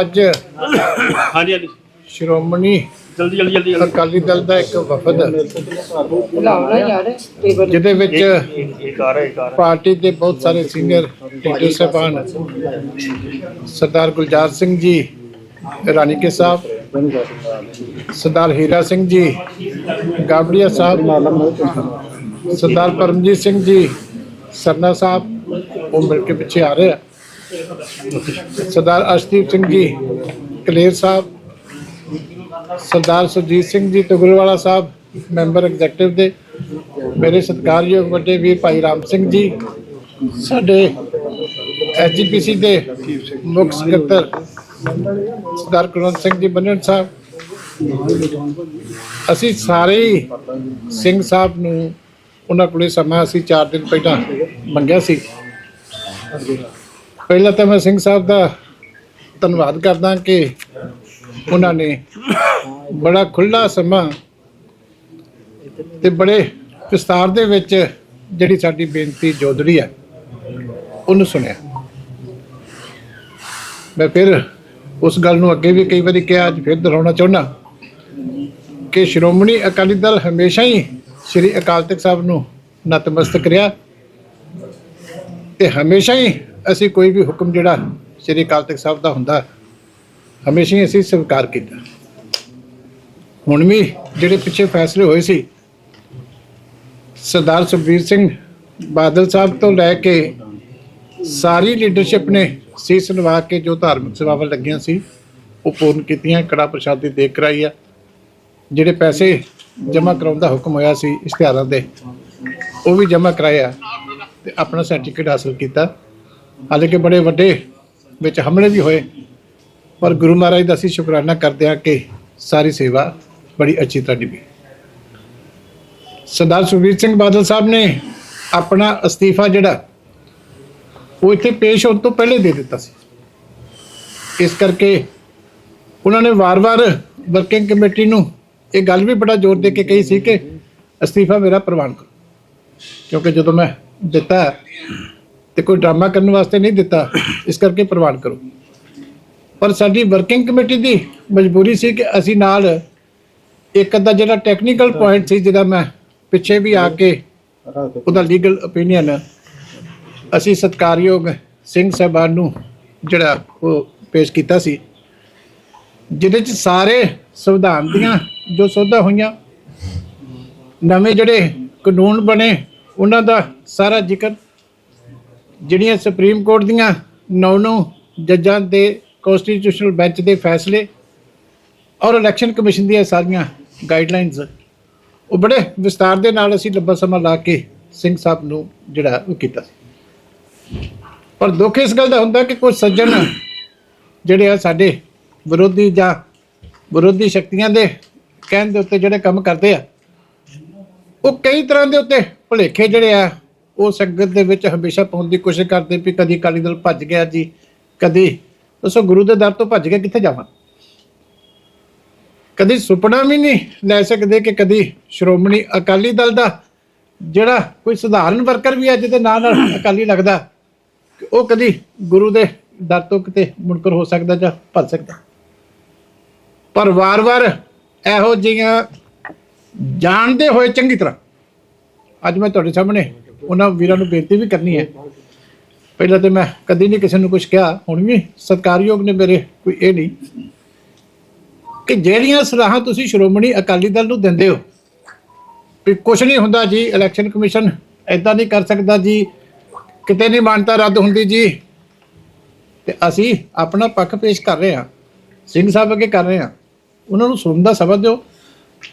ਅੱਜ ਹਾਂਜੀ ਹਾਂਜੀ। ਸ਼੍ਰੋਮਣੀ ਜਲਦੀ ਜਲਦੀ ਜਲਦੀ ਅਕਾਲੀ ਦਲ ਦਾ ਇੱਕ ਵਫਦ ਜਿਹਦੇ ਵਿੱਚ ਇੱਕ ਆ ਰਿਹਾ ਇੱਕ ਆ ਰਿਹਾ। ਪਾਰਟੀ ਦੇ ਬਹੁਤ ਸਾਰੇ ਸੀਨੀਅਰ ਲੀਡਰ ਸਾਹਿਬਾਨ ਸਰਦਾਰ ਗੁਲਜ਼ਾਰ ਸਿੰਘ ਜੀ ਰਾਣੀਕੇ ਸਾਹਿਬ ਸਰਦਾਰ ਹੀਰਾ ਸਿੰਘ ਜੀ ਗਾਬੜੀਆ ਸਾਹਿਬ ਸਰਦਾਰ ਪਰਮਜੀਤ ਸਿੰਘ ਜੀ ਸਰਨਾ ਸਾਹਿਬ ਉਹ ਮਿਲ ਕੇ ਪਿੱਛੇ ਆ ਰਹੇ ਆ। ਸਰਦਾਰ ਅਰਸ਼ਦੀਪ ਸਿੰਘ ਜੀ, ਕਲੇਰ ਸਾਹਿਬ, ਸਰਦਾਰ ਸੁਰਜੀਤ ਸਿੰਘ ਜੀ ਤੁਗਲਵਾਲਾ ਸਾਹਿਬ, ਮੈਂਬਰ ਐਗਜ਼ੈਕਟਿਵ ਦੇ, ਮੇਰੇ ਸਤਿਕਾਰਯੋਗ ਵੱਡੇ ਵੀਰ ਭਾਈ ਰਾਮ ਸਿੰਘ ਜੀ, ਸਾਡੇ ਐਸਜੀਪੀਸੀ ਦੇ ਮੁੱਖ ਸਕੱਤਰ ਸਰਦਾਰ ਕੁਲਵੰਤ ਸਿੰਘ ਜੀ ਬੰਨਣ ਸਾਹਿਬ, ਅਸੀਂ ਸਾਰੇ ਹੀ ਸਿੰਘ ਸਾਹਿਬ ਨੂੰ ਉਹਨਾਂ ਕੋਲੇ ਸਮਾਂ ਅਸੀਂ 4 ਦਿਨ ਪਹਿਲਾਂ ਮੰਗਿਆ ਸੀ। ਪਹਿਲਾਂ ਤਾਂ ਮੈਂ ਸਿੰਘ ਸਾਹਿਬ ਦਾ ਧੰਨਵਾਦ ਕਰਦਾ ਕਿ ਉਹਨਾਂ ਨੇ ਬੜਾ ਖੁੱਲਾ ਸਮਾਂ ਤੇ ਬੜੇ ਵਿਸਤਾਰ ਦੇ ਵਿੱਚ ਜਿਹੜੀ ਸਾਡੀ ਬੇਨਤੀ ਜੋਦੜੀ ਹੈ, ਉਹਨੂੰ ਸੁਣਿਆ। ਮੈਂ ਫਿਰ ਉਸ ਗੱਲ ਨੂੰ ਅੱਗੇ ਵੀ ਕਈ ਵਾਰੀ ਕਿਹਾ, ਅੱਜ ਫਿਰ ਦੁਹਰਾਉਣਾ ਚਾਹੁੰਦਾ ਕਿ ਸ਼੍ਰੋਮਣੀ ਅਕਾਲੀ ਦਲ ਹਮੇਸ਼ਾ ਹੀ ਸ੍ਰੀ ਅਕਾਲ ਤਖਤ ਸਾਹਿਬ ਨੂੰ ਨਤਮਸਤਕ ਰਿਹਾ ਤੇ ਹਮੇਸ਼ਾ ਹੀ ਅਸੀਂ ਕੋਈ ਵੀ ਹੁਕਮ ਜਿਹੜਾ ਸ੍ਰੀ ਅਕਾਲ ਤਖਤ ਸਾਹਿਬ ਦਾ ਹੁੰਦਾ, ਹਮੇਸ਼ਾ ਹੀ ਅਸੀਂ ਸਵੀਕਾਰ ਕੀਤਾ। ਹੁਣ ਵੀ ਜਿਹੜੇ ਪਿੱਛੇ ਫੈਸਲੇ ਹੋਏ ਸੀ, ਸਰਦਾਰ ਸੁਖਬੀਰ ਸਿੰਘ ਬਾਦਲ ਸਾਹਿਬ ਤੋਂ ਲੈ ਕੇ ਸਾਰੀ ਲੀਡਰਸ਼ਿਪ ਨੇ ਸੀਸ ਨਵਾ ਕੇ ਜੋ ਧਾਰਮਿਕ ਸੇਵਾਵਾਂ ਲੱਗੀਆਂ ਸੀ, ਉਹ ਪੂਰਨ ਕੀਤੀਆਂ, ਕੜਾ ਪ੍ਰਸ਼ਾਦੀ ਦੇ ਕਰਾਈ ਆ। ਜਿਹੜੇ ਪੈਸੇ ਜਮ੍ਹਾਂ ਕਰਾਉਣ ਦਾ ਹੁਕਮ ਹੋਇਆ ਸੀ ਇਸ਼ਤਿਹਾਰਾਂ ਦੇ, ਉਹ ਵੀ ਜਮ੍ਹਾਂ ਕਰਾਇਆ ਤੇ ਆਪਣਾ ਸਰਟੀਫਿਕੇਟ ਹਾਸਲ ਕੀਤਾ। ਹਾਲਾਂਕਿ ਬੜੇ ਵੱਡੇ ਵਿੱਚ ਹਮਲੇ ਵੀ ਹੋਏ। ਪਰ ਗੁਰੂ ਮਹਾਰਾਜ ਦਾ ਅਸੀਂ ਸ਼ੁਕਰਾਨਾ ਕਰਦੇ ਹਾਂ ਕਿ ਸਾਰੀ ਸੇਵਾ ਬੜੀ ਅੱਛੀ ਤਰ੍ਹਾਂ ਨਿਭੀ ਸਰਦਾਰ ਸੁਖਬੀਰ ਸਿੰਘ ਬਾਦਲ ਸਾਹਿਬ ਨੇ ਆਪਣਾ ਅਸਤੀਫਾ ਜਿਹੜਾ, ਉਹ ਇੱਥੇ ਪੇਸ਼ ਹੋਣ ਤੋਂ ਪਹਿਲੇ ਦੇ ਦਿੱਤਾ ਸੀ। ਇਸ ਕਰਕੇ ਉਹਨਾਂ ਨੇ ਵਾਰ-ਵਾਰ ਵਰਕਿੰਗ ਕਮੇਟੀ ਨੂੰ ਇਹ ਗੱਲ ਵੀ ਬੜਾ ਜ਼ੋਰ ਦੇ ਕੇ ਕਹੀ ਸੀ ਕਿ ਅਸਤੀਫਾ ਮੇਰਾ ਪ੍ਰਵਾਨ ਕਰੋ। ਕਿਉਂਕਿ ਜਦੋਂ ਮੈਂ ਦਿੱਤਾ ਤੇ ਕੋਈ ਡਰਾਮਾ ਕਰਨ ਵਾਸਤੇ ਨਹੀਂ ਦਿੱਤਾ, ਇਸ ਕਰਕੇ ਪ੍ਰਵਾਨ ਕਰੋ। ਪਰ ਸਾਡੀ ਵਰਕਿੰਗ ਕਮੇਟੀ ਦੀ ਮਜਬੂਰੀ ਸੀ ਕਿ ਅਸੀਂ ਨਾਲ ਇੱਕ ਅੱਧਾ ਜਿਹੜਾ ਟੈਕਨੀਕਲ ਪੁਆਇੰਟ ਸੀ ਜਿਹਦਾ ਮੈਂ ਪਿੱਛੇ ਵੀ ਆ ਕੇ ਉਹਦਾ ਲੀਗਲ opinion, ਅਸੀਂ ਸਤਕਾਰਯੋਗ ਸਿੰਘ ਸਾਹਿਬਾਨ ਨੂੰ ਜਿਹੜਾ ਉਹ ਪੇਸ਼ ਕੀਤਾ ਸੀ, ਜਿਹਦੇ ਚ ਸਾਰੇ ਸੰਵਿਧਾਨ ਦੀਆਂ ਜੋ ਸੋਧਾਂ ਹੋਈਆਂ, ਨਵੇਂ ਜਿਹੜੇ ਕਾਨੂੰਨ ਬਣੇ, ਉਹਨਾਂ ਦਾ ਸਾਰਾ ਜ਼ਿਕਰ ਜਿਹੜੀਆਂ ਸੁਪਰੀਮ ਕੋਰਟ ਦੀਆਂ ਨੌ ਨੌ ਜੱਜਾਂ ਦੇ ਕਨਸਟੀਟਿਊਸ਼ਨਲ ਬੈਂਚ ਦੇ ਫੈਸਲੇ ਔਰ ਇਲੈਕਸ਼ਨ ਕਮਿਸ਼ਨ ਦੀਆਂ ਸਾਰੀਆਂ ਗਾਈਡਲਾਈਨਸ ਉਹ ਬੜੇ ਵਿਸਤਾਰ ਦੇ ਨਾਲ ਅਸੀਂ ਲੰਬਾ ਸਮਾਂ ਲਾ ਕੇ ਸਿੰਘ ਸਾਹਿਬ ਨੂੰ ਜਿਹੜਾ ਉਹ ਕੀਤਾ ਸੀ। ਪਰ ਦੁੱਖ ਇਸ ਗੱਲ ਦਾ ਹੁੰਦਾ ਕਿ ਕੁਝ ਸੱਜਣ ਜਿਹੜੇ ਆ ਸਾਡੇ ਵਿਰੋਧੀ ਜਾਂ ਵਿਰੋਧੀ ਸ਼ਕਤੀਆਂ ਦੇ ਕਹਿਣ ਦੇ ਉੱਤੇ ਜਿਹੜੇ ਕੰਮ ਕਰਦੇ ਆ, ਉਹ ਕਈ ਤਰ੍ਹਾਂ ਦੇ ਉੱਤੇ ਭੁਲੇਖੇ ਜਿਹੜੇ ਆ ਉਹ ਸੰਗਤ ਦੇ ਵਿੱਚ ਹਮੇਸ਼ਾ ਪਾਉਣ ਦੀ ਕੋਸ਼ਿਸ਼ ਕਰਦੇ ਵੀ ਕਦੀ ਅਕਾਲੀ ਦਲ ਭੱਜ ਗਿਆ ਜੀ ਕਦੀ ਦੱਸੋ ਗੁਰੂ ਦੇ ਦਰ ਤੋਂ ਭੱਜ ਕੇ ਕਿੱਥੇ ਜਾਵਾਂ? ਕਦੀ ਸੁਪਨਾ ਵੀ ਨਹੀਂ ਲੈ ਸਕਦੇ ਕਿ ਕਦੀ ਸ਼੍ਰੋਮਣੀ ਅਕਾਲੀ ਦਲ ਦਾ ਜਿਹੜਾ ਕੋਈ ਸਧਾਰਨ ਵਰਕਰ ਵੀ ਹੈ ਜਿਹਦੇ ਨਾਂ ਨਾਲ ਅਕਾਲੀ ਲੱਗਦਾ ਉਹ ਕਦੀ ਗੁਰੂ ਦੇ ਦਰ ਤੋਂ ਕਿਤੇ ਮੁਨਕਰ ਹੋ ਸਕਦਾ ਜਾਂ ਭੱਜ ਸਕਦਾ। ਪਰ ਵਾਰ-ਵਾਰ ਇਹੋ ਜਿਹੀਆਂ ਜਾਣਦੇ ਹੋਏ ਚੰਗੀ ਤਰ੍ਹਾਂ ਅੱਜ ਮੈਂ ਤੁਹਾਡੇ ਸਾਹਮਣੇ ਉਹਨਾਂ ਵੀਰਾਂ ਨੂੰ ਬੇਨਤੀ ਵੀ ਕਰਨੀ ਹੈ। ਪਹਿਲਾਂ ਤੇ ਮੈਂ ਕਦੀ ਨਹੀਂ ਕਿਸੇ ਨੂੰ ਕੁਝ ਕਿਹਾ, ਹੁਣ ਵੀ ਸਤਕਾਰਯੋਗ ਨੇ ਮੇਰੇ, ਕੋਈ ਇਹ ਨਹੀਂ ਕਿ ਜਿਹੜੀਆਂ ਸਲਾਹਾਂ ਤੁਸੀਂ ਸ਼੍ਰੋਮਣੀ ਅਕਾਲੀ ਦਲ ਨੂੰ ਦਿੰਦੇ ਹੋ, ਵੀ ਕੁਝ ਨਹੀਂ ਹੁੰਦਾ ਜੀ ਇਲੈਕਸ਼ਨ ਕਮਿਸ਼ਨ ਐਦਾਂ ਨਹੀਂ ਕਰ ਸਕਦਾ ਜੀ, ਕਿਤੇ ਨਹੀਂ ਮਾਨਤਾ ਰੱਦ ਹੁੰਦੀ ਜੀ। ਤੇ ਅਸੀਂ ਆਪਣਾ ਪੱਖ ਪੇਸ਼ ਕਰ ਰਹੇ ਹਾਂ, ਸਿੰਘ ਸਾਹਿਬ ਅੱਗੇ ਕਰ ਰਹੇ ਹਾਂ। ਉਹਨਾਂ ਨੂੰ ਸੁਣਨ ਦਾ ਸਬਰ ਦਿਓ।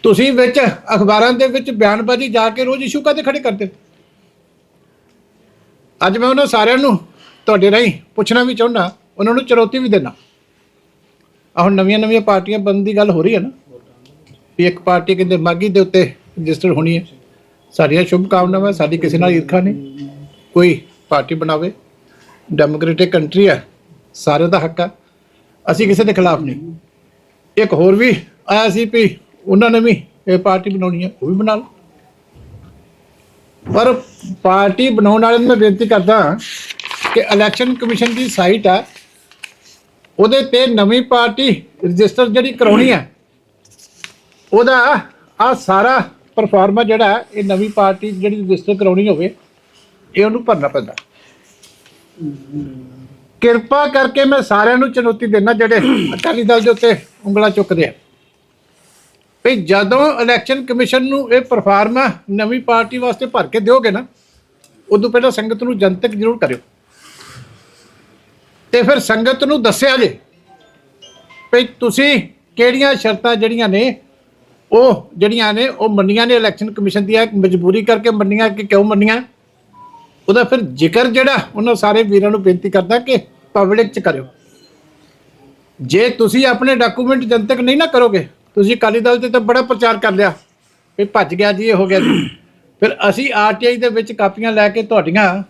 ਤੁਸੀਂ ਵਿੱਚ ਅਖਬਾਰਾਂ ਦੇ ਵਿੱਚ ਬਿਆਨਬਾਜ਼ੀ ਜਾ ਕੇ ਰੋਜ਼ ਇਸ਼ੂ ਕਾਤੇ ਖੜੇ ਕਰਦੇ ਹੋ? ਅੱਜ ਮੈਂ ਉਹਨਾਂ ਸਾਰਿਆਂ ਨੂੰ ਤੁਹਾਡੇ ਰਾਹੀਂ ਪੁੱਛਣਾ ਵੀ ਚਾਹੁੰਦਾ, ਉਹਨਾਂ ਨੂੰ ਚੁਣੌਤੀ ਵੀ ਦੇਣਾ ਆਹ ਹੁਣ ਨਵੀਆਂ ਨਵੀਆਂ ਪਾਰਟੀਆਂ ਬਣਨ ਦੀ ਗੱਲ ਹੋ ਰਹੀ ਹੈ ਨਾ। ਵੀ ਇੱਕ ਪਾਰਟੀ ਕਹਿੰਦੇ ਮਾਗੀ ਦੇ ਉੱਤੇ ਰਜਿਸਟਰ ਹੋਣੀ ਹੈ। ਸਾਡੀਆਂ ਸ਼ੁਭ ਕਾਮਨਾਵਾਂ, ਸਾਡੀ ਕਿਸੇ ਨਾਲ ਈਰਖਾ ਨਹੀਂ। ਕੋਈ ਪਾਰਟੀ ਬਣਾਵੇ। ਡੈਮੋਕ੍ਰੈਟਿਕ ਕੰਟਰੀ ਹੈ, ਸਾਰਿਆਂ ਦਾ ਹੱਕ ਆ ਅਸੀਂ ਕਿਸੇ ਦੇ ਖਿਲਾਫ ਨਹੀਂ। ਇੱਕ ਹੋਰ ਵੀ ਆਇਆ ਸੀ ਵੀ ਉਹਨਾਂ ਨੇ ਵੀ ਇਹ ਪਾਰਟੀ ਬਣਾਉਣੀ ਹੈ, ਉਹ ਵੀ ਬਣਾ ਲਓ। ਪਰ ਪਾਰਟੀ ਬਣਾਉਣ ਵਾਲਿਆਂ ਨੂੰ ਮੈਂ ਬੇਨਤੀ ਕਰਦਾ ਕਿ ਇਲੈਕਸ਼ਨ ਕਮਿਸ਼ਨ ਦੀ ਸਾਈਟ ਆ ਉਹਦੇ ਤੇ ਨਵੀਂ ਪਾਰਟੀ ਰਜਿਸਟਰ ਜਿਹੜੀ ਕਰਾਉਣੀ ਹੈ, ਉਹਦਾ ਆ ਸਾਰਾ ਪਰਫਾਰਮਾ ਜਿਹੜਾ, ਇਹ ਨਵੀਂ ਪਾਰਟੀ ਜਿਹੜੀ ਰਜਿਸਟਰ ਕਰਾਉਣੀ ਹੋਵੇ, ਇਹ ਉਹਨੂੰ ਭਰਨਾ ਪੈਂਦਾ। ਕਿਰਪਾ ਕਰਕੇ ਮੈਂ ਸਾਰਿਆਂ ਨੂੰ ਚੁਣੌਤੀ ਦੇਣਾ ਜਿਹੜੇ ਅਕਾਲੀ ਦਲ ਦੇ ਉੱਤੇ ਉਂਗਲਾ ਚੁੱਕਦੇ ਆ। ਵੀ ਜਦੋਂ ਇਲੈਕਸ਼ਨ ਕਮਿਸ਼ਨ ਨੂੰ ਇਹ ਪਰਫਾਰਮਾ ਨਵੀਂ ਪਾਰਟੀ ਵਾਸਤੇ ਭਰ ਕੇ ਦਿਓਗੇ ਨਾ, ਉਦੋਂ ਪਹਿਲਾਂ ਸੰਗਤ ਨੂੰ ਜਨਤਕ ਜ਼ਰੂਰ ਕਰਿਓ। ਤੇ ਫਿਰ ਸੰਗਤ ਨੂੰ ਦੱਸਿਆ ਜੇ ਵੀ ਤੁਸੀਂ ਕਿਹੜੀਆਂ ਸ਼ਰਤਾਂ ਜਿਹੜੀਆਂ ਨੇ, ਉਹ ਜਿਹੜੀਆਂ ਨੇ, ਉਹ ਮੰਨੀਆਂ ਨੇ ਇਲੈਕਸ਼ਨ ਕਮਿਸ਼ਨ ਦੀਆਂ, ਮਜਬੂਰੀ ਕਰਕੇ ਮੰਨੀਆਂ ਕਿ ਕਿਉਂ ਮੰਨੀਆਂ? ਉਹਦਾ ਫਿਰ ਜ਼ਿਕਰ ਜਿਹੜਾ, ਉਹਨਾਂ ਸਾਰੇ ਵੀਰਾਂ ਨੂੰ ਬੇਨਤੀ ਕਰਦਾ ਕਿ ਪਬਲਿਕ ਚ ਕਰਿਓ। ਜੇ ਤੁਸੀਂ ਆਪਣੇ ਡਾਕੂਮੈਂਟ ਜਨਤਕ ਨਹੀਂ ਨਾ ਕਰੋਗੇ ਤੁਸੀਂ ਅਕਾਲੀ ਦਲ ਤੇ ਤਾਂ ਬੜਾ ਪ੍ਰਚਾਰ ਕਰ ਲਿਆ। ਵੀ ਭੱਜ ਗਿਆ ਜੀ ਇਹ ਹੋ ਗਿਆ ਜੀ। ਫਿਰ ਅਸੀਂ ਆਰਟੀਆਈ ਦੇ ਵਿੱਚ ਕਾਪੀਆਂ ਲੈ ਕੇ ਤੁਹਾਡੀਆਂ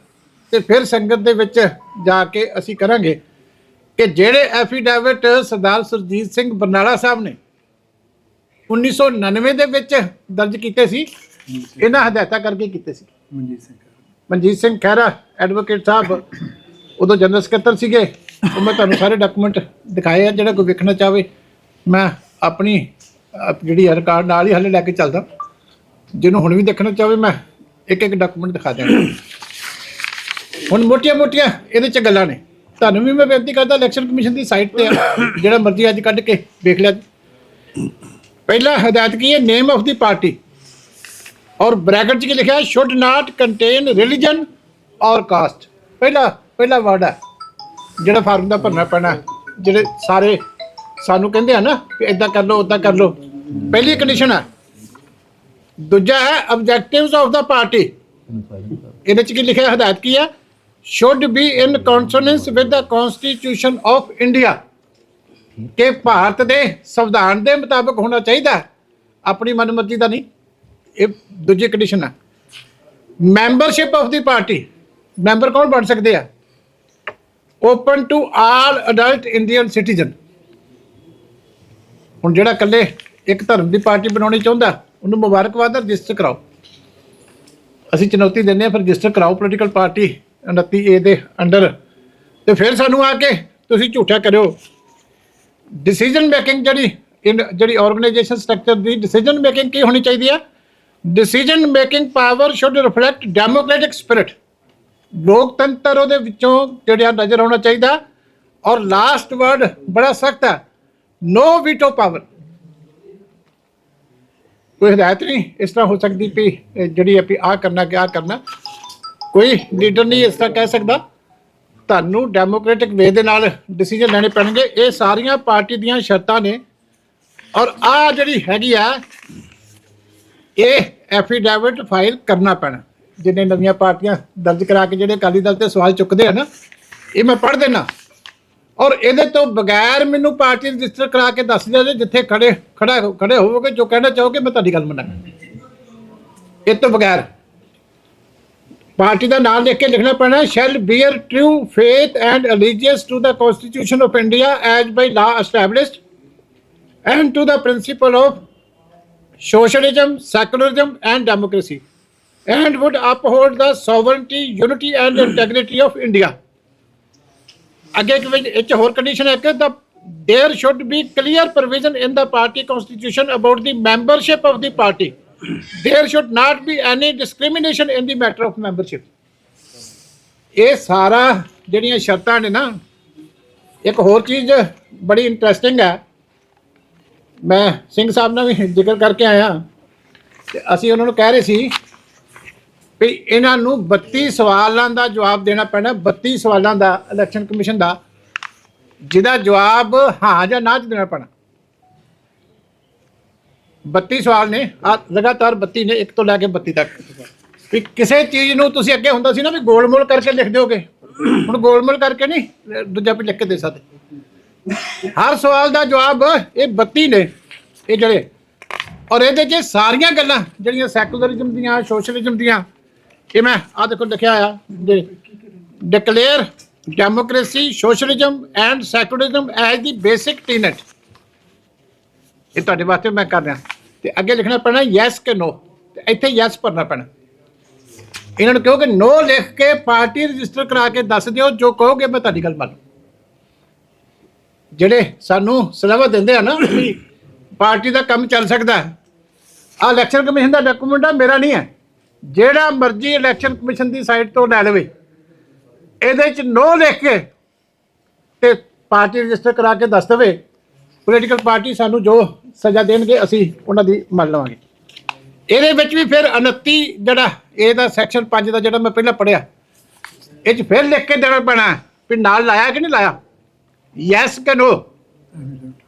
ਤੇ ਫਿਰ ਸੰਗਤ ਦੇ ਵਿੱਚ ਜਾ ਕੇ ਅਸੀਂ ਕਰਾਂਗੇ ਕਿ ਜਿਹੜੇ ਐਫੀਡੈਵਿਟ ਸਰਦਾਰ ਸੁਰਜੀਤ ਸਿੰਘ ਬਰਨਾਲਾ ਸਾਹਿਬ ਨੇ 1999 ਦੇ ਵਿੱਚ ਦਰਜ ਕੀਤੇ ਸੀ। ਇਹਨਾਂ ਹਦਾਇਤਾਂ ਕਰਕੇ ਕੀਤੇ ਸੀ। ਮਨਜੀਤ ਸਿੰਘ ਮਨਜੀਤ ਸਿੰਘ ਖਹਿਰਾ ਐਡਵੋਕੇਟ ਸਾਹਿਬ ਉਦੋਂ ਜਨਰਲ ਸਕੱਤਰ ਸੀਗੇ। ਉਹ ਮੈਂ ਤੁਹਾਨੂੰ ਸਾਰੇ ਡਾਕੂਮੈਂਟ ਦਿਖਾਏ ਆ ਜਿਹੜਾ ਕੋਈ ਵੇਖਣਾ ਚਾਹਵੇ। ਮੈਂ ਆਪਣੀ ਅਹ, ਜਿਹੜੀ ਰਿਕਾਰਡ ਨਾਲ ਹੀ ਹਲੇ ਲੈ ਕੇ ਚੱਲਦਾ। ਜਿਹਨੂੰ ਹੁਣ ਵੀ ਦੇਖਣਾ ਚਾਹਵੇ ਮੈਂ ਇੱਕ ਇੱਕ ਡਾਕੂਮੈਂਟ ਦਿਖਾ ਦਿਆਂਗਾ ਹੁਣ ਮੋਟੀਆਂ-ਮੋਟੀਆਂ ਇਹਦੇ ਚ ਗੱਲਾਂ ਨੇ। ਤੁਹਾਨੂੰ ਵੀ ਮੈਂ ਬੇਨਤੀ ਕਰਦਾ ਇਲੈਕਸ਼ਨ ਕਮਿਸ਼ਨ ਦੀ ਸਾਈਟ ਤੇ ਆ, ਜਿਹੜਾ ਮਰਜ਼ੀ ਅੱਜ ਕੱਢ ਕੇ ਵੇਖ ਲਿਆ। ਪਹਿਲਾ ਹਦਾਇਤ ਕੀ ਹੈ? Name of the party or bracket 'ਚ ਕੀ ਲਿਖਿਆ? Should not contain religion or caste ਪਹਿਲਾ ਪਹਿਲਾ ਵਰਡ ਹੈ ਜਿਹੜਾ ਫਾਰਮ ਦਾ ਭਰਨਾ ਪੈਣਾ ਜਿਹੜੇ ਸਾਰੇ ਸਾਨੂੰ ਕਹਿੰਦੇ ਆ ਨਾ ਕਿ ਇਦਾਂ ਕਰ ਲਓ ਉਦਾਂ ਕਰ ਲਓ। ਪਹਿਲੀ ਕੰਡੀਸ਼ਨ ਹੈ ਦੂਜਾ ਹੈ ਆਬਜੈਕਟਿਵਸ ਆਫ ਦਾ ਪਾਰਟੀ ਇਹਦੇ 'ਚ ਕੀ ਲਿਖਿਆ ਹਦਾਇਤ ਕੀ ਹੈ should be in consonance with the constitution of India ਕਿ ਭਾਰਤ ਦੇ ਸੰਵਿਧਾਨ ਦੇ ਮੁਤਾਬਕ ਹੋਣਾ ਚਾਹੀਦਾ। ਹੈ, ਆਪਣੀ ਮਨਮਰਜ਼ੀ ਦਾ ਨਹੀਂ। ਇਹ ਦੂਜੀ ਕੰਡੀਸ਼ਨ ਹੈ membership of the party member ਕੌਣ ਬਣ ਸਕਦੇ ਆ? Open to all adult Indian citizen ਹੁਣ ਜਿਹੜਾ ਇਕੱਲੇ ਇੱਕ ਧਰਮ ਦੀ ਪਾਰਟੀ ਬਣਾਉਣੀ ਚਾਹੁੰਦਾ, ਉਹਨੂੰ ਮੁਬਾਰਕਬਾਦ ਰਜਿਸਟਰ ਕਰਾਓ। ਅਸੀਂ ਚੁਣੌਤੀ ਦਿੰਦੇ ਆ ਫਿਰ ਰਜਿਸਟਰ ਕਰਾਓ ਪੋਲੀਟੀਕਲ ਪਾਰਟੀ 29 ਏ ਦੇ ਅੰਡਰ ਤੇ ਫਿਰ ਸਾਨੂੰ ਆ ਕੇ ਤੁਸੀਂ ਝੂਠਾ ਕਰਿਓ। ਡਿਸੀਜਨ ਮੇਕਿੰਗ ਜਿਹੜੀ in- ਜਿਹੜੀ ਆਰਗੇਨਾਈਜੇਸ਼ਨ ਸਟਰਕਚਰ ਦੀ ਡਿਸੀਜਨ ਮੇਕਿੰਗ ਕੀ ਹੋਣੀ ਚਾਹੀਦੀ ਹੈ decision making power should reflect democratic spirit ਲੋਕਤੰਤਰ ਉਹਦੇ ਵਿੱਚੋਂ ਜਿਹੜਾ ਨਜ਼ਰ ਆਉਣਾ ਚਾਹੀਦਾ। ਔਰ ਲਾਸਟ ਵਰਡ ਬੜਾ ਸਖਤ ਹੈ ਨੋ ਵੀਟੋ ਪਾਵਰ ਕੋਈ ਹਦਾਇਤ ਨਹੀਂ? ਇਸ ਤਰ੍ਹਾਂ ਹੋ ਸਕਦੀ ਵੀ ਇਹ ਜਿਹੜੀ ਆਪੀ ਆ ਕਰਨਾ ਕਿ ਆ ਕਰਨਾ। ਕੋਈ ਲੀਡਰ ਨਹੀਂ ਇਸ ਤਰ੍ਹਾਂ ਕਹਿ ਸਕਦਾ। ਤੁਹਾਨੂੰ ਡੈਮੋਕ੍ਰੈਟਿਕ ਵੇ ਦੇ ਨਾਲ ਡਿਸੀਜਨ ਲੈਣੇ ਪੈਣਗੇ। ਇਹ ਸਾਰੀਆਂ ਪਾਰਟੀ ਦੀਆਂ ਸ਼ਰਤਾਂ ਨੇ। ਔਰ ਆ ਜਿਹੜੀ ਹੈਗੀ ਆ, ਇਹ ਐਫੀਡੈਵਿਟ ਫਾਈਲ ਕਰਨਾ ਪੈਣਾ। ਜਿੰਨੇ ਨਵੀਆਂ ਪਾਰਟੀਆਂ ਦਰਜ ਕਰਾ ਕੇ ਜਿਹੜੇ ਅਕਾਲੀ ਦਲ ਤੇ ਸਵਾਲ ਚੁੱਕਦੇ ਆ ਨਾ, ਇਹ ਮੈਂ ਪੜ੍ਹ ਦੇਣਾ ਔਰ ਇਹਦੇ ਤੋਂ ਬਗੈਰ ਮੈਨੂੰ ਪਾਰਟੀ ਰਜਿਸਟਰ ਕਰਾ ਕੇ ਦੱਸ ਦਿਓ ਜੇ ਜਿੱਥੇ ਖੜੇ ਖੜਾ ਖੜੇ ਹੋਵੋਗੇ ਜੋ ਕਹਿਣਾ ਚਾਹੋਗੇ ਮੈਂ ਤੁਹਾਡੀ ਗੱਲ ਮੰਨਾਂਗਾ। ਇਹ ਤੋਂ ਬਗੈਰ। ਪਾਰਟੀ ਦਾ ਨਾਮ ਲਿਖ ਕੇ ਲਿਖਣਾ ਪੈਣਾ shall bear true faith and allegiance to the constitution of India as by law established and to the principle of socialism, secularism, and democracy, and would uphold the sovereignty, unity, and integrity of India ਅੱਗੇ ਇੱਕ ਵਿੱਚ ਇੱਕ ਹੋਰ condition ਹੈ ਕਿ the there should be clear provision in the party constitution about the membership of the party. There should not be any discrimination in the matter of membership. ਇਹ ਸਾਰਾ ਜਿਹੜੀਆਂ ਸ਼ਰਤਾਂ ਨੇ ਨਾ ਇੱਕ ਹੋਰ ਚੀਜ਼ ਬੜੀ ਇੰਟਰਸਟਿੰਗ ਹੈ ਮੈਂ ਸਿੰਘ ਸਾਹਿਬ ਨਾਲ ਵੀ ਜ਼ਿਕਰ ਕਰਕੇ ਆਇਆ ਤੇ ਅਸੀਂ ਉਹਨਾਂ ਨੂੰ ਕਹਿ ਰਹੇ ਸੀ ਵੀ ਇਹਨਾਂ ਨੂੰ 32 ਸਵਾਲਾਂ ਦਾ ਜਵਾਬ ਦੇਣਾ ਪੈਣਾ 32 ਸਵਾਲਾਂ ਦਾ ਇਲੈਕਸ਼ਨ ਕਮਿਸ਼ਨ ਦਾ, ਜਿਹਦਾ ਜਵਾਬ ਹਾਂ ਜਾਂ ਨਾ ਚ ਦੇਣਾ ਪੈਣਾ। 32 ਸਵਾਲ ਨੇ, ਆ ਲਗਾਤਾਰ 32 ਨੇ, ਇੱਕ ਤੋਂ ਲੈ ਕੇ 32 ਤੱਕ। ਵੀ ਕਿਸੇ ਚੀਜ਼ ਨੂੰ ਤੁਸੀਂ ਅੱਗੇ ਹੁੰਦਾ ਸੀ ਨਾ ਵੀ ਗੋਲਮੋਲ ਕਰਕੇ ਲਿਖ ਦਿਓਗੇ। ਹੁਣ ਗੋਲਮੋਲ ਕਰਕੇ ਨਹੀਂ, ਦੂਜਾ ਵੀ ਲਿਖ ਕੇ ਦੇ ਸਕਦੇ। ਹਰ ਸਵਾਲ ਦਾ ਜਵਾਬ ਇਹ 32 ਨੇ, ਇਹ ਜਿਹੜੇ। ਔਰ ਇਹਦੇ 'ਚ ਸਾਰੀਆਂ ਗੱਲਾਂ, ਜਿਹੜੀਆਂ ਸੈਕੂਲਰਿਜ਼ਮ ਦੀਆਂ, ਸੋਸ਼ਲਿਜ਼ਮ ਦੀਆਂ ਇਹ ਮੈਂ ਆ ਦੇਖੋ, ਲਿਖਿਆ ਆ। Declare democracy socialism and secularism as the basic tenet ਇਹ ਤੁਹਾਡੇ ਵਾਸਤੇ ਮੈਂ ਕਰ ਰਿਹਾ। ਤੇ ਅੱਗੇ ਲਿਖਣਾ ਪੈਣਾ ਯੈਸ ਕਿ ਨੋ ਤੇ ਇੱਥੇ ਯੈਸ ਭਰਨਾ ਪੈਣਾ। ਇਹਨਾਂ ਨੂੰ ਕਹੋ ਕਿ ਨੋ ਲਿਖ ਕੇ ਪਾਰਟੀ ਰਜਿਸਟਰ ਕਰਾ ਕੇ ਦੱਸ ਦਿਓ, ਜੋ ਕਹੋਗੇ ਮੈਂ ਤੁਹਾਡੀ ਗੱਲ ਮੰਨ ਜਿਹੜੇ ਸਾਨੂੰ ਸਲਾਹ ਦਿੰਦੇ ਆ ਨਾ ਪਾਰਟੀ ਦਾ ਕੰਮ ਚੱਲ ਸਕਦਾ ਹੈ। ਆ ਇਲੈਕਸ਼ਨ ਕਮਿਸ਼ਨ ਦਾ ਡਾਕੂਮੈਂਟ ਆ, ਮੇਰਾ ਨਹੀਂ ਹੈ। ਜਿਹੜਾ ਮਰਜ਼ੀ ਇਲੈਕਸ਼ਨ ਕਮਿਸ਼ਨ ਦੀ ਸਾਈਟ ਤੋਂ ਲੈ ਲਵੇ, ਇਹਦੇ ਚ ਨੋ ਲਿਖ ਕੇ ਤੇ ਪਾਰਟੀ ਰਜਿਸਟਰ ਕਰਾ ਕੇ ਦੱਸ ਦੇਵੇ ਪੋਲੀਟੀਕਲ ਪਾਰਟੀ ਸਾਨੂੰ ਜੋ ਸਜ਼ਾ ਦੇਣਗੇ, ਅਸੀਂ ਉਹਨਾਂ ਦੀ ਮੰਨ ਲਵਾਂਗੇ। ਇਹਦੇ ਵਿੱਚ ਵੀ ਫਿਰ 29 ਜਿਹੜਾ, ਇਹਦਾ ਸੈਕਸ਼ਨ 5 ਦਾ ਜਿਹੜਾ ਮੈਂ ਪਹਿਲਾਂ ਪੜਿਆ ਇਹ ਚ ਫਿਰ ਲਿਖ ਕੇ ਦੇਣਾ ਪੈਣਾ, ਵੀ ਨਾਲ ਲਾਇਆ ਕਿ ਨਹੀਂ ਲਾਇਆ? ਯੈਸ ਕਿ ਨੋ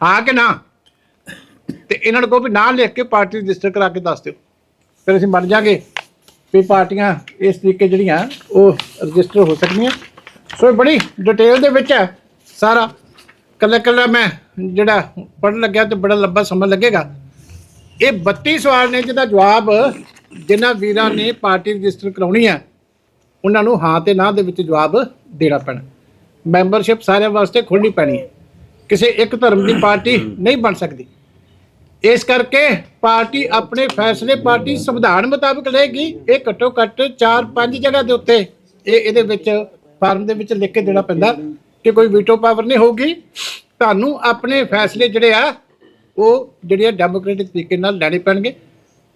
ਹਾਂ ਕਿ ਨਾ? ਤੇ ਇਹਨਾਂ ਨੂੰ ਕਹੋ ਵੀ ਨਾ ਲਿਖ ਕੇ ਪਾਰਟੀ ਰਜਿਸਟਰ ਕਰਾ ਕੇ ਦੱਸ ਦਿਓ। ਫਿਰ ਅਸੀਂ ਮੰਨ ਜਾਾਂਗੇ। ਵੀ ਪਾਰਟੀਆਂ ਇਸ ਤਰੀਕੇ ਜਿਹੜੀਆਂ ਉਹ ਰਜਿਸਟਰ ਹੋ ਸਕਦੀਆਂ। ਸੋ ਇਹ ਬੜੀ ਡਿਟੇਲ ਦੇ ਵਿੱਚ ਹੈ ਸਾਰਾ ਕੱਲਾ ਕੱਲਾ ਮੈਂ ਜਿਹੜਾ ਪੜਨ ਲੱਗਿਆ ਤੇ ਬੜਾ ਲੰਬਾ ਸਮਾਂ ਲੱਗੇਗਾ। ਇਹ 32 ਸਵਾਲ ਨੇ ਜਿਹਦਾ ਜਵਾਬ ਜਿਨ੍ਹਾਂ ਵੀਰਾਂ ਨੇ ਪਾਰਟੀ ਰਜਿਸਟਰ ਕਰਾਉਣੀ ਹੈ, ਉਹਨਾਂ ਨੂੰ ਹਾਂ ਤੇ ਨਾ ਦੇ ਵਿੱਚ ਜਵਾਬ ਦੇਣਾ ਪੈਣਾ। ਮੈਂਬਰਸ਼ਿਪ ਸਾਰਿਆਂ ਵਾਸਤੇ ਖੋਲਣੀ ਪੈਣੀ ਹੈ। ਕਿਸੇ ਇੱਕ ਧਰਮ ਦੀ ਪਾਰਟੀ ਨਹੀਂ ਬਣ ਸਕਦੀ। ਇਸ ਕਰਕੇ ਪਾਰਟੀ ਆਪਣੇ ਫੈਸਲੇ ਪਾਰਟੀ ਸੰਵਿਧਾਨ ਮੁਤਾਬਕ ਲਏਗੀ। ਇਹ ਘੱਟੋ ਘੱਟ 4-5 ਜਗ੍ਹਾ ਦੇ ਉੱਤੇ ਇਹ ਇਹਦੇ ਵਿੱਚ ਫਾਰਮ ਦੇ ਵਿੱਚ ਲਿਖ ਕੇ ਦੇਣਾ ਪੈਂਦਾ ਕਿ ਕੋਈ ਵੀਟੋ ਪਾਵਰ ਨਹੀਂ ਹੋਊਗੀ। ਤੁਹਾਨੂੰ ਆਪਣੇ ਫੈਸਲੇ ਜਿਹੜੇ ਆ, ਉਹ ਜਿਹੜੇ ਆ ਡੈਮੋਕ੍ਰੈਟਿਕ ਤਰੀਕੇ ਨਾਲ ਲੈਣੇ ਪੈਣਗੇ।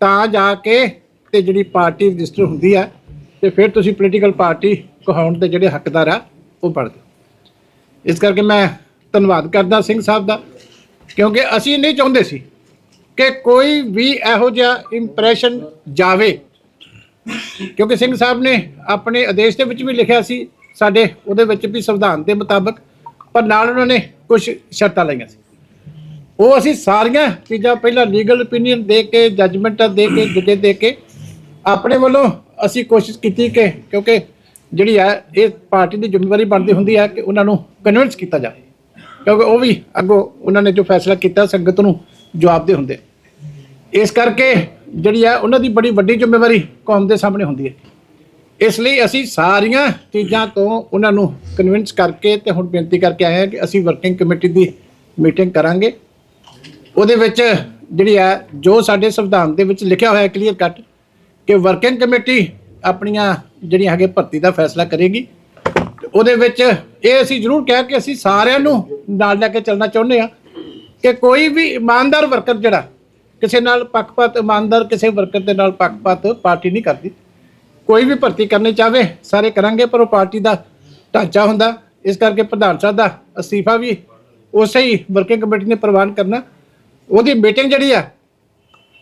ਤਾਂ ਜਾ ਕੇ ਤੇ ਜਿਹੜੀ ਪਾਰਟੀ ਰਜਿਸਟਰ ਹੁੰਦੀ ਆ, ਤੇ ਫਿਰ ਤੁਸੀਂ ਪੋਲੀਟੀਕਲ ਪਾਰਟੀ ਕਹਾਉਣ ਦੇ ਜਿਹੜੇ ਹੱਕਦਾਰ ਆ, ਉਹ ਬਣਦੇ ਇਸ ਕਰਕੇ ਮੈਂ ਧੰਨਵਾਦ ਕਰਦਾ ਸਿੰਘ ਸਾਹਿਬ ਦਾ, ਕਿਉਂਕਿ ਅਸੀਂ ਨਹੀਂ ਚਾਹੁੰਦੇ ਸੀ ਕਿ ਕੋਈ ਵੀ ਇਹੋ ਜਿਹਾ ਇੰਪ੍ਰੈਸ਼ਨ ਜਾਵੇ। ਕਿਉਂਕਿ ਸਿੰਘ ਸਾਹਿਬ ਨੇ ਆਪਣੇ ਆਦੇਸ਼ ਦੇ ਵਿੱਚ ਵੀ ਲਿਖਿਆ ਸੀ, ਸਾਡੇ ਉਹਦੇ ਵਿੱਚ ਵੀ ਸੰਵਿਧਾਨ ਦੇ ਮੁਤਾਬਕ, ਪਰ ਨਾਲ ਉਹਨਾਂ ਨੇ ਕੁਝ ਸ਼ਰਤਾਂ ਲਾਈਆਂ ਸੀ। ਉਹ ਅਸੀਂ ਸਾਰੀਆਂ ਚੀਜ਼ਾਂ ਪਹਿਲਾਂ ਲੀਗਲ opinion ਦੇ ਕੇ ਜੱਜਮੈਂਟਾਂ ਦੇ ਕੇ, ਜੁਗੇ ਦੇ ਕੇ, ਆਪਣੇ ਵੱਲੋਂ ਅਸੀਂ ਕੋਸ਼ਿਸ਼ ਕੀਤੀ ਕਿ, ਕਿਉਂਕਿ ਜਿਹੜੀ ਹੈ, ਇਹ ਪਾਰਟੀ ਦੀ ਜ਼ਿੰਮੇਵਾਰੀ ਬਣਦੀ ਹੁੰਦੀ ਹੈ ਕਿ ਉਹਨਾਂ ਨੂੰ ਕਨਵਿੰਸ ਕੀਤਾ ਜਾਵੇ। ਕਿਉਂਕਿ ਉਹ ਵੀ ਅੱਗੋਂ ਉਹਨਾਂ ਨੇ ਜੋ ਫੈਸਲਾ ਕੀਤਾ, ਸੰਗਤ ਨੂੰ ਜਵਾਬਦੇ ਹੁੰਦੇ ਇਸ ਕਰਕੇ ਜਿਹੜੀ ਹੈ ਉਹਨਾਂ ਦੀ ਬੜੀ ਵੱਡੀ ਜ਼ਿੰਮੇਵਾਰੀ ਕੌਮ ਦੇ ਸਾਹਮਣੇ ਹੁੰਦੀ ਹੈ। ਇਸ ਲਈ ਅਸੀਂ ਸਾਰੀਆਂ ਚੀਜ਼ਾਂ ਤੋਂ ਉਹਨਾਂ ਨੂੰ ਕਨਵਿੰਸ ਕਰਕੇ ਤੇ ਹੁਣ ਬੇਨਤੀ ਕਰਕੇ ਆਏ ਹਾਂ ਕਿ ਅਸੀਂ ਵਰਕਿੰਗ ਕਮੇਟੀ ਦੀ ਮੀਟਿੰਗ ਕਰਾਂਗੇ। ਉਹਦੇ ਵਿੱਚ ਜਿਹੜੀ ਹੈ ਜੋ ਸਾਡੇ ਸੰਵਿਧਾਨ ਦੇ ਵਿੱਚ ਲਿਖਿਆ ਹੋਇਆ ਕਲੀਅਰ ਕੱਟ ਕਿ ਵਰਕਿੰਗ ਕਮੇਟੀ ਆਪਣੀਆਂ ਜਿਹੜੀਆਂ ਹੈਗੇ ਭਰਤੀ ਦਾ ਫੈਸਲਾ ਕਰੇਗੀ। ਉਹਦੇ ਵਿੱਚ ਇਹ ਅਸੀਂ ਜ਼ਰੂਰ ਕਿਹਾ ਕਿ ਅਸੀਂ ਸਾਰਿਆਂ ਨੂੰ ਨਾਲ ਲੈ ਕੇ ਚੱਲਣਾ ਚਾਹੁੰਦੇ ਆ ਕਿ ਕੋਈ ਵੀ ਇਮਾਨਦਾਰ ਵਰਕਰ ਜਿਹੜਾ ਕਿਸੇ ਨਾਲ ਪੱਖਪਾਤ, ਇਮਾਨਦਾਰ ਕਿਸੇ ਵਰਕਰ ਦੇ ਨਾਲ ਪੱਖਪਾਤ ਪਾਰਟੀ ਨਹੀਂ ਕਰਦੀ। ਕੋਈ ਵੀ ਭਰਤੀ ਕਰਨੀ ਚਾਹਵੇ, ਸਾਰੇ ਕਰਾਂਗੇ, ਪਰ ਉਹ ਪਾਰਟੀ ਦਾ ਢਾਂਚਾ ਹੁੰਦਾ। ਇਸ ਕਰਕੇ ਪ੍ਰਧਾਨ ਸਾਹਿਬ ਦਾ ਅਸਤੀਫਾ ਵੀ ਉਸੇ ਹੀ ਵਰਕਿੰਗ ਕਮੇਟੀ ਨੇ ਪ੍ਰਵਾਨ ਕਰਨਾ। ਉਹਦੀ ਮੀਟਿੰਗ ਜਿਹੜੀ ਆ,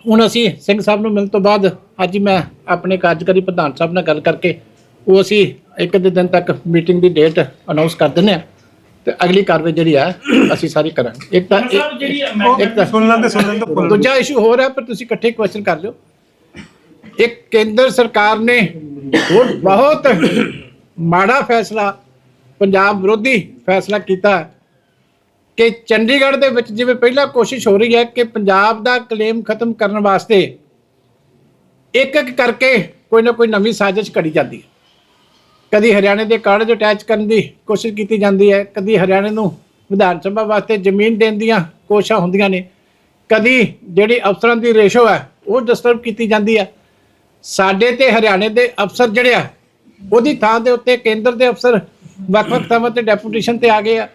ਹੁਣ ਅਸੀਂ ਸਿੰਘ ਸਾਹਿਬ ਨੂੰ ਮਿਲਣ ਤੋਂ ਬਾਅਦ, ਅੱਜ ਮੈਂ ਆਪਣੇ ਕਾਰਜਕਾਰੀ ਪ੍ਰਧਾਨ ਸਾਹਿਬ ਨਾਲ ਗੱਲ ਕਰਕੇ, ਉਹ ਅਸੀਂ ਇੱਕ ਅੱਧੇ ਦਿਨ ਤੱਕ ਮੀਟਿੰਗ ਦੀ ਡੇਟ ਅਨਾਉਂਸ ਕਰ ਦਿੰਦੇ ਆ ਤੇ ਅਗਲੀ ਕਾਰਵਾਈ ਜਿਹੜੀ ਆ ਅਸੀਂ ਸਾਰੀ ਕਰਾਂਗੇ। ਇੱਕ ਤਾਂ ਇੱਕ- ਇੱਕ ਤਾਂ ਸੁਣ ਲੈਂਦੇ ਸੁਣ ਲੈਂਦੇ ਭੁੱਲ ਦੂਜਾ ਇਸ਼ੂ ਹੋ ਰਿਹਾ ਪਰ ਤੁਸੀਂ ਇਕੱਠੇ ਕੁਐਸਚਨ ਕਰ ਲਿਓ। ਇੱਕ ਕੇਂਦਰ ਸਰਕਾਰ ਨੇ ਹੋਰ ਬਹੁਤ ਮਾੜਾ ਫੈਸਲਾ ਪੰਜਾਬ ਵਿਰੋਧੀ ਫੈਸਲਾ ਕੀਤਾ ਕਿ ਚੰਡੀਗੜ੍ਹ ਦੇ ਵਿੱਚ ਜਿਵੇਂ ਪਹਿਲਾਂ ਕੋਸ਼ਿਸ਼ ਹੋ ਰਹੀ ਹੈ ਕਿ ਪੰਜਾਬ ਦਾ ਕਲੇਮ ਖਤਮ ਕਰਨ ਵਾਸਤੇ ਇੱਕ ਇੱਕ ਕਰਕੇ ਕੋਈ ਨਾ ਕੋਈ ਨਵੀਂ ਸਾਜ਼ਿਸ਼ ਘੜੀ ਜਾਂਦੀ ਹੈ। ਕਦੀ ਹਰਿਆਣੇ ਦੇ ਕਾਰਡ ਅਟੈਚ ਕਰਨ ਦੀ ਕੋਸ਼ਿਸ਼ ਕੀਤੀ ਜਾਂਦੀ ਹੈ, ਕਦੀ ਹਰਿਆਣੇ ਨੂੰ ਵਿਧਾਨ ਸਭਾ ਵਾਸਤੇ ਜ਼ਮੀਨ ਦੇਣ ਦੀਆਂ ਕੋਸ਼ਿਸ਼ਾਂ ਹੁੰਦੀਆਂ ਨੇ, ਕਦੀ ਜਿਹੜੀ ਅਫਸਰਾਂ ਦੀ ਰੇਸ਼ੋ ਹੈ, ਉਹ ਡਿਸਟਰਬ ਕੀਤੀ ਜਾਂਦੀ ਹੈ। ਸਾਡੇ ਤੇ ਹਰਿਆਣੇ ਦੇ ਅਫਸਰ ਜਿਹੜੇ ਆ, ਉਹਦੀ ਥਾਂ ਦੇ ਉੱਤੇ ਕੇਂਦਰ ਦੇ ਅਫਸਰ ਵੱਖ-ਵੱਖ ਥਾਵਾਂ ਤੇ ਡੈਪੂਟੇਸ਼ਨ ਤੇ ਆ ਗਏ ਆ।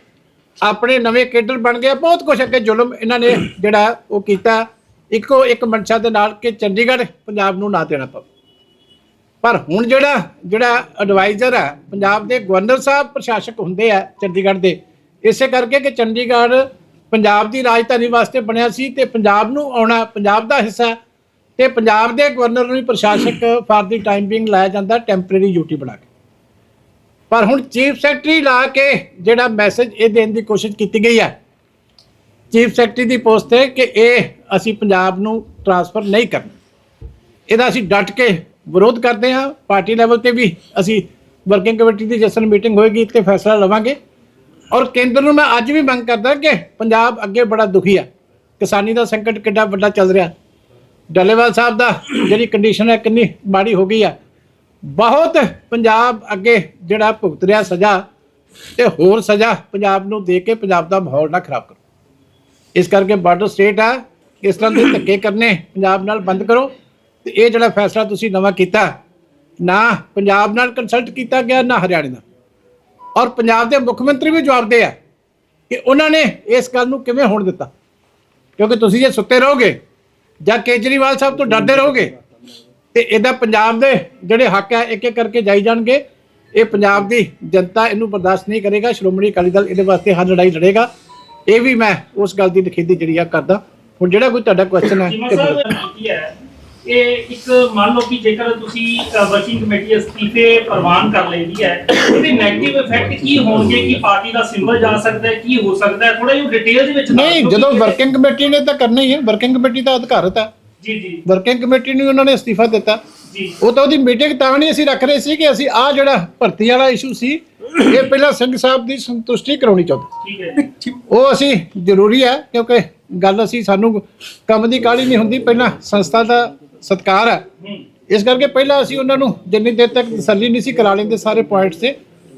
ਆਪਣੇ ਨਵੇਂ ਕੇਡਰ ਬਣ ਗਏ ਆ। ਬਹੁਤ ਕੁਝ ਅੱਗੇ ਜ਼ੁਲਮ ਇਹਨਾਂ ਨੇ ਜਿਹੜਾ ਉਹ ਕੀਤਾ। ਇੱਕੋ ਇੱਕ ਮਨਸ਼ਾ ਦੇ ਨਾਲ ਕਿ ਚੰਡੀਗੜ੍ਹ ਪੰਜਾਬ ਨੂੰ ਨਾ ਦੇਣਾ ਪਵੇ। ਪਰ ਹੁਣ ਜਿਹੜਾ ਜਿਹੜਾ ਐਡਵਾਈਜ਼ਰ ਹੈ ਪੰਜਾਬ ਦੇ ਗਵਰਨਰ ਸਾਹਿਬ ਪ੍ਰਸ਼ਾਸਕ ਹੁੰਦੇ ਆ ਚੰਡੀਗੜ੍ਹ ਦੇ ਇਸੇ ਕਰਕੇ ਕਿ ਚੰਡੀਗੜ੍ਹ ਪੰਜਾਬ ਦੀ ਰਾਜਧਾਨੀ ਵਾਸਤੇ ਬਣਿਆ ਸੀ ਤੇ ਪੰਜਾਬ ਨੂੰ ਆਉਣਾ ਪੰਜਾਬ ਦਾ ਹਿੱਸਾ ਤੇ ਪੰਜਾਬ ਦੇ ਗਵਰਨਰ ਨੂੰ ਹੀ ਪ੍ਰਸ਼ਾਸਕ ਫਾਰ ਦੀ ਟਾਈਮ ਬੀਇੰਗ ਲਾਇਆ ਜਾਂਦਾ ਟੈਂਪਰੇਰੀ ਡਿਊਟੀ ਬਣਾ ਕੇ। ਪਰ ਹੁਣ ਚੀਫ ਸੈਕਟਰੀ ਲਾ ਕੇ ਜਿਹੜਾ ਮੈਸੇਜ ਇਹ ਦੇਣ ਦੀ ਕੋਸ਼ਿਸ਼ ਕੀਤੀ ਗਈ ਹੈ ਚੀਫ ਸੈਕਟਰੀ ਦੀ ਪੋਸਟ ਤੇ ਕਿ ਇਹ ਅਸੀਂ ਪੰਜਾਬ ਨੂੰ ਟਰਾਂਸਫਰ ਨਹੀਂ ਕਰਨਾ। ਇਹਦਾ ਅਸੀਂ ਡਟ ਕੇ ਵਿਰੋਧ ਕਰਦੇ ਹਾਂ, ਪਾਰਟੀ ਲੈਵਲ ਤੇ ਵੀ ਅਸੀਂ ਵਰਕਿੰਗ ਕਮੇਟੀ ਦੀ ਜਸਨ ਮੀਟਿੰਗ ਹੋਏਗੀ ਤੇ ਫੈਸਲਾ ਲਵਾਂਗੇ। ਔਰ ਕੇਂਦਰ ਨੂੰ ਮੈਂ ਅੱਜ ਵੀ ਮੰਗ ਕਰਦਾ ਕਿ ਪੰਜਾਬ ਅੱਗੇ ਬੜਾ ਦੁਖੀ ਆ। ਕਿਸਾਨੀ ਦਾ ਸੰਕਟ ਕਿੱਡਾ ਵੱਡਾ ਚੱਲ ਰਿਹਾ। ਡੱਲੇਵਾਲ ਸਾਹਿਬ ਦਾ ਜਿਹੜੀ ਕੰਡੀਸ਼ਨ ਹੈ ਕਿੰਨੀ ਮਾੜੀ ਹੋ ਗਈ ਆ। ਬਹੁਤ ਪੰਜਾਬ ਅੱਗੇ ਜਿਹੜਾ ਭੁਗਤ ਰਿਹਾ ਸਜ਼ਾ ਤੇ ਹੋਰ ਸਜ਼ਾ ਪੰਜਾਬ ਨੂੰ ਦੇ ਕੇ ਪੰਜਾਬ ਦਾ ਮਾਹੌਲ ਨਾ ਖਰਾਬ ਕਰੋ। ਇਸ ਕਰਕੇ ਬਾਰਡਰ ਸਟੇਟ ਆ, ਇਸ ਤਰ੍ਹਾਂ ਦੇ ਧੱਕੇ ਕਰਨੇ ਪੰਜਾਬ ਨਾਲ ਬੰਦ ਕਰੋ। ਤੇ ਇਹ ਜਿਹੜਾ ਫੈਸਲਾ ਤੁਸੀਂ ਨਵਾਂ ਕੀਤਾ ਨਾ ਪੰਜਾਬ ਨਾਲ ਕੰਸਲਟ ਕੀਤਾ ਗਿਆ ਨਾ ਹਰਿਆਣੇ ਨਾਲ। ਔਰ ਪੰਜਾਬ ਦੇ ਮੁੱਖ ਮੰਤਰੀ ਵੀ ਜਵਾਬਦੇ ਆ ਕਿ ਉਹਨਾਂ ਨੇ ਇਸ ਗੱਲ ਨੂੰ ਕਿਵੇਂ ਹੋਣ ਦਿੱਤਾ। ਕਿਉਂਕਿ ਤੁਸੀਂ ਜੇ ਸੁੱਤੇ ਰਹੋਗੇ ਜਾਂ ਕੇਜਰੀਵਾਲ ਸਾਹਿਬ ਤੋਂ ਡਰਦੇ ਰਹੋਗੇ ਤੇ ਇਹਦਾ ਪੰਜਾਬ ਦੇ ਜਿਹੜੇ ਹੱਕ ਹੈ ਇੱਕ ਇੱਕ ਕਰਕੇ ਜਾਈ ਜਾਣਗੇ। ਇਹ ਪੰਜਾਬ ਦੀ ਜਨਤਾ ਇਹਨੂੰ ਬਰਦਾਸ਼ਤ ਨਹੀਂ ਕਰੇਗਾ ਸ਼੍ਰੋਮਣੀ ਅਕਾਲੀ ਦਲ ਇਹਦੇ ਵਾਸਤੇ ਹਰ ਲੜਾਈ ਲੜੇਗਾ। ਇਹ ਵੀ ਮੈਂ ਉਸ ਗੱਲ ਦੀ ਨਖੇਦੀ ਜਿਹੜੀ ਆ ਕਰਦਾ। ਹੁਣ ਜਿਹੜਾ ਕੋਈ ਤੁਹਾਡਾ ਕੁਐਸਚਨ ਹੈ ਇਹ ਇੱਕ ਮੰਨ ਲਓ ਕਿ ਜੇਕਰ ਤੁਸੀਂ ਵਰਕਿੰਗ ਕਮੇਟੀ ਅਸਤੀਫੇ ਪ੍ਰਵਾਨ ਕਰ ਲੈਂਦੀ ਹੈ ਇਹਦੇ ਨੈਗੇਟਿਵ ਇਫੈਕਟ ਕੀ ਹੋਣਗੇ? ਕਿ ਪਾਰਟੀ ਦਾ ਸਿੰਬਲ ਜਾ ਸਕਦਾ ਹੈ? ਕੀ ਹੋ ਸਕਦਾ ਹੈ? ਥੋੜਾ ਜਿਹਾ ਡਿਟੇਲ ਦੇ ਵਿੱਚ ਨਹੀਂ ਜਦੋਂ ਵਰਕਿੰਗ ਕਮੇਟੀ ਨੇ ਤਾਂ ਕਰਨਾ ਹੀ ਹੈ। ਵਰਕਿੰਗ ਕਮੇਟੀ ਦਾ ਅਧਿਕਾਰਤ ਹੈ। ਜੀ ਜੀ। ਵਰਕਿੰਗ ਕਮੇਟੀ ਨੂੰ ਉਹਨਾਂ ਨੇ ਅਸਤੀਫਾ ਦਿੱਤਾ। ਜੀ। ਉਹ ਤਾਂ ਉਹਦੀ ਮੀਟਿੰਗ ਤਾਂ ਨਹੀਂ ਅਸੀਂ ਰੱਖ ਰਹੇ ਸੀ ਕਿ ਅਸੀਂ ਆ ਜਿਹੜਾ ਭਰਤੀ ਵਾਲਾ ਇਸ਼ੂ ਸੀ ਇਹ ਪਹਿਲਾਂ ਸਿੰਘ ਸਾਹਿਬ ਦੀ ਸੰਤੁਸ਼ਟੀ ਕਰਾਉਣੀ ਚਾਹੁੰਦੇ। ਠੀਕ ਹੈ ਉਹ ਅਸੀਂ ਜ਼ਰੂਰੀ ਹੈ ਕਿਉਂਕਿ ਗੱਲ ਅਸੀਂ ਸਾਨੂੰ ਕੰਮ ਦੀ ਕਾਹਲੀ ਨਹੀਂ ਹੁੰਦੀ। ਪਹਿਲਾਂ ਸੰਸਥਾ ਦਾ ਸਤਕਾਰ ਹੈ। ਇਸ ਕਰਕੇ ਪਹਿਲਾਂ ਅਸੀਂ ਉਹਨਾਂ ਨੂੰ ਜਿੰਨੀ ਦੇਰ ਤੱਕ ਤਸੱਲੀ ਨਹੀਂ ਸੀ ਕਰਾ ਲੈਂਦੇ ਸਾਰੇ ਪੁਆਇੰਟਸ ਤੇ